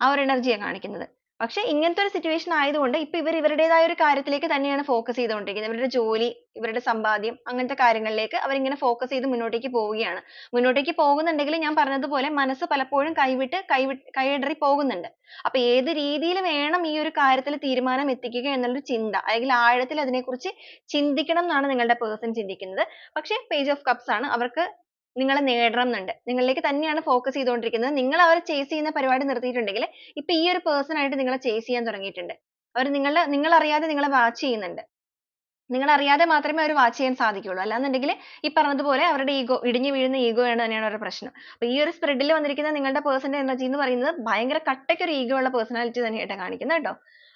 ആ ഒരു energy യാണ് കാണിക്കുന്നത്. പക്ഷെ ഇങ്ങനത്തെ ഒരു situation ആയതുകൊണ്ട് ഇപ്പൊ ഇവർ ഇവരുടേതായ ഒരു കാര്യത്തിലേക്ക് തന്നെയാണ് ഫോക്കസ് ചെയ്തുകൊണ്ടിരിക്കുന്നത്. ഇവരുടെ ജോലി ഇവരുടെ സമ്പാദ്യം അങ്ങനത്തെ കാര്യങ്ങളിലേക്ക് അവർ ഇങ്ങനെ ഫോക്കസ് ചെയ്ത് മുന്നോട്ടേക്ക് പോവുകയാണ്. മുന്നോട്ടേക്ക് പോകുന്നുണ്ടെങ്കിൽ ഞാൻ പറഞ്ഞതുപോലെ മനസ്സ് പലപ്പോഴും കൈവിട്ട് കൈവി കൈയിടറി പോകുന്നുണ്ട്. അപ്പൊ ഏത് രീതിയിൽ വേണം ഈ ഒരു കാര്യത്തിൽ തീരുമാനം എത്തിക്കുക എന്നുള്ളൊരു ചിന്ത അല്ലെങ്കിൽ ആഴത്തിൽ അതിനെക്കുറിച്ച് ചിന്തിക്കണം എന്നാണ് നിങ്ങളുടെ പേഴ്സൺ ചിന്തിക്കുന്നത്. പക്ഷെ page of cups ആണ്. അവർക്ക് നിങ്ങളെ നേടണം എന്നുണ്ട്. നിങ്ങളിലേക്ക് തന്നെയാണ് ഫോക്കസ് ചെയ്തുകൊണ്ടിരിക്കുന്നത്. നിങ്ങൾ അവരെ ചേസ് ചെയ്യുന്ന പരിപാടി നിർത്തിയിട്ടുണ്ടെങ്കിൽ ഇപ്പൊ ഈ ഒരു person ആയിട്ട് നിങ്ങളെ chase ചെയ്യാൻ തുടങ്ങിയിട്ടുണ്ട്. അവർ നിങ്ങളെ നിങ്ങൾ അറിയാതെ നിങ്ങളെ വാച്ച് ചെയ്യുന്നുണ്ട്. നിങ്ങൾ അറിയാതെ മാത്രമേ അവർ വാച്ച് ചെയ്യാൻ സാധിക്കുകയുള്ളൂ അല്ലാന്നുണ്ടെങ്കിൽ ഈ പറഞ്ഞതുപോലെ അവരുടെ ഈഗോ ഇടിഞ്ഞു വീഴുന്ന ego തന്നെയാണ് അവരുടെ പ്രശ്നം. അപ്പൊ ഈ ഒരു സ്പ്രെഡിൽ വന്നിരിക്കുന്ന നിങ്ങളുടെ person എനർജി എന്ന് പറയുന്നത് ഭയങ്കര കട്ടയ്ക്ക് ഒരു ego ഉള്ള personality തന്നെയായിട്ടാണ് കാണിക്കുന്നത് കേട്ടോ.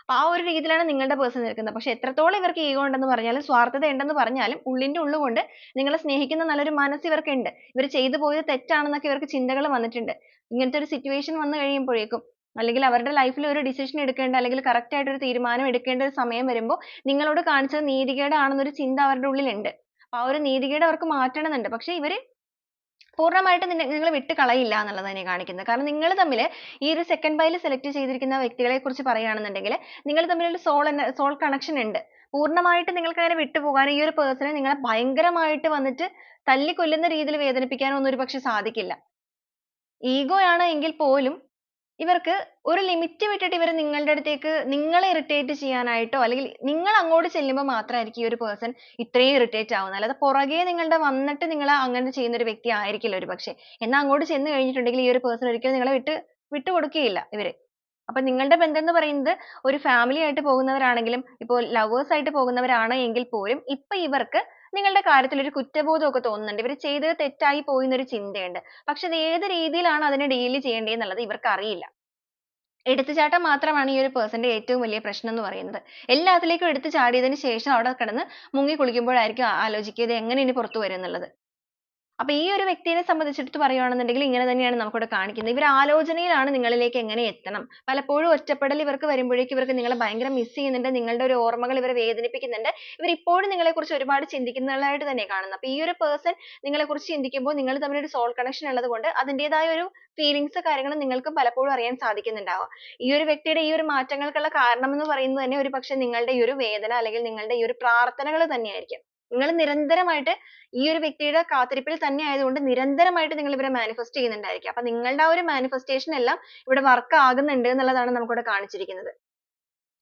ആ ഒരു രീതിയിലാണ് നിങ്ങളുടെ person നിൽക്കുന്നത്. പക്ഷെ എത്രത്തോളം ഇവർക്ക് ego ഉണ്ടെന്ന് പറഞ്ഞാലും സ്വാർത്ഥത ഉണ്ടെന്ന് പറഞ്ഞാലും ഉള്ളിന്റെ ഉള്ളുകൊണ്ട് നിങ്ങളെ സ്നേഹിക്കുന്ന നല്ലൊരു മനസ്സ് ഇവർക്ക് ഉണ്ട്. ഇവർ ചെയ്തു പോയത് തെറ്റാണെന്നൊക്കെ ഇവർക്ക് ചിന്തകൾ വന്നിട്ടുണ്ട്. ഇങ്ങനത്തെ ഒരു situation വന്നു കഴിയുമ്പോഴേക്കും അല്ലെങ്കിൽ അവരുടെ life ൽ ഒരു decision എടുക്കേണ്ട അല്ലെങ്കിൽ correct ആയിട്ട് ഒരു തീരുമാനം എടുക്കേണ്ട ഒരു സമയം വരുമ്പോൾ നിങ്ങളോട് കാണിച്ചത് നീതികേടാണെന്നൊരു ചിന്ത അവരുടെ ഉള്ളിലുണ്ട്. ആ ഒരു നീതികേട് അവർക്ക് മാറ്റണം എന്നുണ്ട് പക്ഷെ ഇവർ പൂർണമായിട്ടും നിങ്ങൾ വിട്ട് കളയില്ല എന്നുള്ളത് തന്നെ കാണിക്കുന്നത്. കാരണം നിങ്ങൾ തമ്മിൽ ഈ ഒരു സെക്കൻഡ് ബൈയിൽ സെലക്ട് ചെയ്തിരിക്കുന്ന വ്യക്തികളെ കുറിച്ച് പറയുകയാണെന്നുണ്ടെങ്കിൽ നിങ്ങൾ തമ്മിൽ സോൾ സോൾ കണക്ഷൻ ഉണ്ട്. പൂർണമായിട്ട് നിങ്ങൾക്ക് അങ്ങനെ വിട്ടുപോകാൻ ഈ ഒരു person നിങ്ങളെ ഭയങ്കരമായിട്ട് വന്നിട്ട് തല്ലിക്കൊല്ലുന്ന രീതിയിൽ വേദനിപ്പിക്കാനോ ഒന്നും ഒരുപക്ഷെ സാധിക്കില്ല. Ego ആണ് എങ്കിൽ പോലും ഇവർക്ക് ഒരു ലിമിറ്റ് വിട്ടിട്ട് ഇവർ നിങ്ങളുടെ അടുത്തേക്ക് നിങ്ങളെ irritate ചെയ്യാനായിട്ടോ അല്ലെങ്കിൽ നിങ്ങൾ അങ്ങോട്ട് ചെല്ലുമ്പോൾ മാത്രമായിരിക്കും ഈ ഒരു പേഴ്സൺ ഇത്രയും irritate ആവുന്നത് അല്ലാതെ പുറകെ നിങ്ങളുടെ വന്നിട്ട് നിങ്ങൾ അങ്ങനെ ചെയ്യുന്ന ഒരു വ്യക്തി ആയിരിക്കില്ല ഒരുപക്ഷേ. എന്നാൽ അങ്ങോട്ട് ചെന്ന് കഴിഞ്ഞിട്ടുണ്ടെങ്കിൽ ഈ ഒരു പേഴ്സൺ ഒരിക്കലും നിങ്ങളെ വിട്ട് വിട്ടുകൊടുക്കുകയില്ല ഇവർ അപ്പോൾ നിങ്ങളുടെ ബന്ധം എന്ന് പറയുന്നത് ഒരു ഫാമിലി ആയിട്ട് പോകുന്നവരാണെങ്കിലും ഇപ്പോൾ ലവേഴ്സ് ആയിട്ട് പോകുന്നവരാണ് എങ്കിൽ പോലും ഇപ്പൊ ഇവർക്ക് നിങ്ങളുടെ കാര്യത്തിൽ ഒരു കുറ്റബോധം ഒക്കെ തോന്നുന്നുണ്ട്. ഇവർ ചെയ്തത് തെറ്റായി പോയി എന്നൊരു ചിന്തയുണ്ട്. പക്ഷെ അത് ഏത് രീതിയിലാണ് അതിനെ deal ചെയ്യേണ്ടത് എന്നുള്ളത് ഇവർക്ക് അറിയില്ല എടുത്തുചാട്ടം മാത്രമാണ് ഈ ഒരു person ന്റെ ഏറ്റവും വലിയ പ്രശ്നം എന്ന് പറയുന്നത്. എല്ലാത്തിലേക്കും എടുത്തു ചാടിയതിന് ശേഷം അവിടെ കിടന്ന് മുങ്ങി കുളിക്കുമ്പോഴായിരിക്കും ആലോചിക്കുക ഇത് എങ്ങനെ ഇനി പുറത്തു വരും എന്നുള്ളത്. അപ്പൊ ഈ ഒരു വ്യക്തിയെ സംബന്ധിച്ചിടത്ത് പറയുകയാണെന്നുണ്ടെങ്കിൽ ഇങ്ങനെ തന്നെയാണ് നമുക്കിവിടെ കാണിക്കുന്നത്. ഇവർ ആലോചനയിലാണ് നിങ്ങളിലേക്ക് എങ്ങനെ എത്തണം. പലപ്പോഴും ഒറ്റപ്പെടൽ ഇവർക്ക് വരുമ്പോഴേക്കും ഇവർക്ക് നിങ്ങളെ ഭയങ്കര miss ചെയ്യുന്നുണ്ട് നിങ്ങളുടെ ഒരു ഓർമ്മകൾ ഇവരെ വേദനിപ്പിക്കുന്നുണ്ട്. ഇവർ ഇപ്പോഴും നിങ്ങളെ കുറിച്ച് ഒരുപാട് ചിന്തിക്കുന്നതായിട്ട് തന്നെ കാണുന്നത് അപ്പൊ ഈ ഒരു person നിങ്ങളെ കുറിച്ച് ചിന്തിക്കുമ്പോൾ നിങ്ങൾ തമ്മിൽ ഒരു soul connection ഉള്ളത് കൊണ്ട് അതിന്റേതായ ഒരു feelings കാര്യങ്ങളും നിങ്ങൾക്ക് പലപ്പോഴും അറിയാൻ സാധിക്കുന്നുണ്ടാവാം. ഈ ഒരു വ്യക്തിയുടെ ഈ ഒരു മാറ്റങ്ങൾക്കുള്ള കാരണം എന്ന് പറയുന്നത് തന്നെ ഒരുപക്ഷെ നിങ്ങളുടെ ഈ ഒരു വേദന അല്ലെങ്കിൽ നിങ്ങളുടെ ഈ ഒരു പ്രാർത്ഥനകൾ തന്നെയായിരിക്കും. നിങ്ങൾ നിരന്തരമായിട്ട് ഈ ഒരു വ്യക്തിയുടെ കാത്തിരിപ്പിൽ തന്നെ ആയതുകൊണ്ട് നിരന്തരമായിട്ട് നിങ്ങൾ ഇവരെ manifest ചെയ്യുന്നുണ്ടായിരിക്കും. അപ്പോൾ നിങ്ങളുടെ ആ ഒരു manifestation എല്ലാം ഇവിടെ work ആകുന്നുണ്ട് എന്നുള്ളതാണ് നമുക്കിവിടെ കാണിച്ചിരിക്കുന്നത്.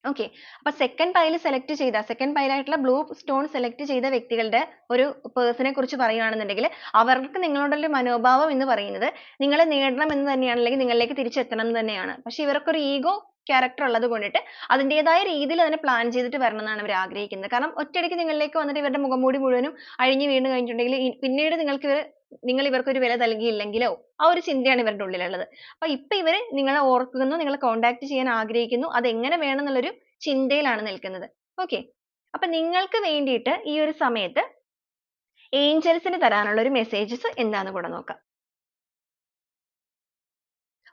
Okay. അപ്പോൾ second pile select ചെയ്ത second pile ആയിട്ടുള്ള blue stone select ചെയ്ത വ്യക്തികളുടെ ഒരു person നെ കുറിച്ച് പറയുകയാണെന്നുണ്ടെങ്കിൽ അവർക്ക് നിങ്ങളോടുള്ള മനോഭാവം എന്ന് പറയുന്നത് നിങ്ങളെ നേടണം എന്ന് തന്നെയാണ് അല്ലെങ്കിൽ നിങ്ങളിലേക്ക് തിരിച്ചെത്തണം എന്ന് തന്നെയാണ്. പക്ഷേ ഇവർക്ക് ഒരു ego character ഉള്ളത് കൊണ്ടിട്ട് അതിന്റേതായ രീതിയിൽ അതിനെ പ്ലാൻ ചെയ്തിട്ട് വരണം എന്നാണ് അവർ ആഗ്രഹിക്കുന്നത്. കാരണം ഒറ്റയടിക്ക് നിങ്ങളിലേക്ക് വന്നിട്ട് ഇവരുടെ മുഖംമൂടി മുഴുവനും അഴിഞ്ഞു വീണ് കഴിഞ്ഞിട്ടുണ്ടെങ്കിൽ പിന്നീട് നിങ്ങൾക്ക് ഇവർ നിങ്ങൾ ഇവർക്ക് ഒരു വില നൽകിയില്ലെങ്കിലോ ആ ഒരു ചിന്തയാണ് ഇവരുടെ ഉള്ളിലുള്ളത്. അപ്പൊ ഇപ്പൊ ഇവർ നിങ്ങളെ ഓർക്കുന്നു നിങ്ങളെ കോണ്ടാക്ട് ചെയ്യാൻ ആഗ്രഹിക്കുന്നു അത് എങ്ങനെ വേണം എന്നുള്ളൊരു ചിന്തയിലാണ് നിൽക്കുന്നത്. ഓക്കെ അപ്പൊ നിങ്ങൾക്ക് വേണ്ടിയിട്ട് ഈ ഒരു സമയത്ത് ഏഞ്ചൽസിന് തരാനുള്ള ഒരു മെസ്സേജസ് എന്താന്ന് കൂടെ നോക്കാം.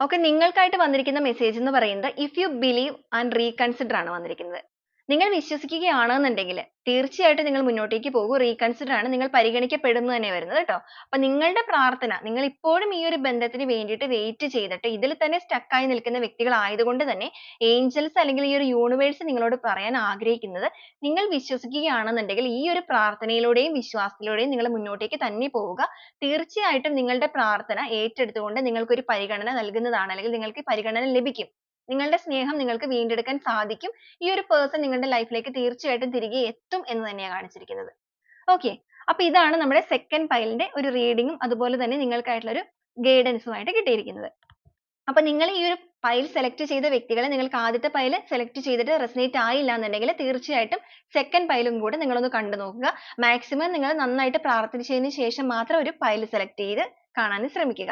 Okay നിങ്ങൾക്കായിട്ട് വന്നിരിക്കുന്ന മെസ്സേജ് എന്ന് പറയുന്നത് if you believe and reconsider ആണ് വന്നിരിക്കുന്നത്. നിങ്ങൾ വിശ്വസിക്കുകയാണെന്നുണ്ടെങ്കിൽ തീർച്ചയായിട്ടും നിങ്ങൾ മുന്നോട്ടേക്ക് പോകും. റീകൺസിഡർ ആണ് നിങ്ങൾ പരിഗണിക്കപ്പെടുന്നു തന്നെ വരുന്നത് കേട്ടോ. അപ്പൊ നിങ്ങളുടെ പ്രാർത്ഥന നിങ്ങൾ ഇപ്പോഴും ഈ ഒരു ബന്ധത്തിന് വേണ്ടിയിട്ട് വെയിറ്റ് ചെയ്തിട്ട് ഇതിൽ തന്നെ stuck ആയി നിൽക്കുന്ന വ്യക്തികൾ ആയതുകൊണ്ട് തന്നെ ഏഞ്ചൽസ് അല്ലെങ്കിൽ ഈ ഒരു യൂണിവേഴ്സ് നിങ്ങളോട് പറയാൻ ആഗ്രഹിക്കുന്നത് നിങ്ങൾ വിശ്വസിക്കുകയാണെന്നുണ്ടെങ്കിൽ ഈ ഒരു പ്രാർത്ഥനയിലൂടെയും വിശ്വാസത്തിലൂടെയും നിങ്ങൾ മുന്നോട്ടേക്ക് തന്നെ പോവുക. തീർച്ചയായിട്ടും നിങ്ങളുടെ പ്രാർത്ഥന ഏറ്റെടുത്തുകൊണ്ട് നിങ്ങൾക്ക് ഒരു പരിഗണന നൽകുന്നതാണ് അല്ലെങ്കിൽ നിങ്ങൾക്ക് പരിഗണന ലഭിക്കും. നിങ്ങളുടെ സ്നേഹം നിങ്ങൾക്ക് വീണ്ടെടുക്കാൻ സാധിക്കും. ഈ ഒരു person നിങ്ങളുടെ life ലേക്ക് തീർച്ചയായിട്ടും തിരികെ എത്തും എന്ന് തന്നെയാ കാണിച്ചിരിക്കുന്നത്. Okay. അപ്പൊ ഇതാണ് നമ്മുടെ second pile ന്റെ ഒരു reading ഉം അതുപോലെ തന്നെ നിങ്ങൾക്കായിട്ടുള്ള ഒരു guidance ഉം ആയിട്ട് കിട്ടിയിരിക്കുന്നത്. അപ്പൊ നിങ്ങൾ ഈ ഒരു pile select ചെയ്ത വ്യക്തികളെ നിങ്ങൾക്ക് ആദ്യത്തെ pile select ചെയ്തിട്ട് resonate ആയില്ല എന്നുണ്ടെങ്കിൽ തീർച്ചയായിട്ടും second pile ഉം കൂടെ നിങ്ങൾ ഒന്ന് കണ്ടു നോക്കുക. Maximum നിങ്ങൾ നന്നായിട്ട് പ്രാർത്ഥിച്ചതിനു ശേഷം മാത്രം ഒരു pile select ചെയ്ത് കാണാൻ ശ്രമിക്കുക.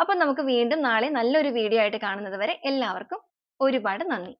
അപ്പോൾ നമുക്ക് വീണ്ടും നാളെ നല്ലൊരു വീഡിയോ ആയിട്ട് കാണുന്നത് വരെ എല്ലാവർക്കും ഒരുപാട് നന്ദി.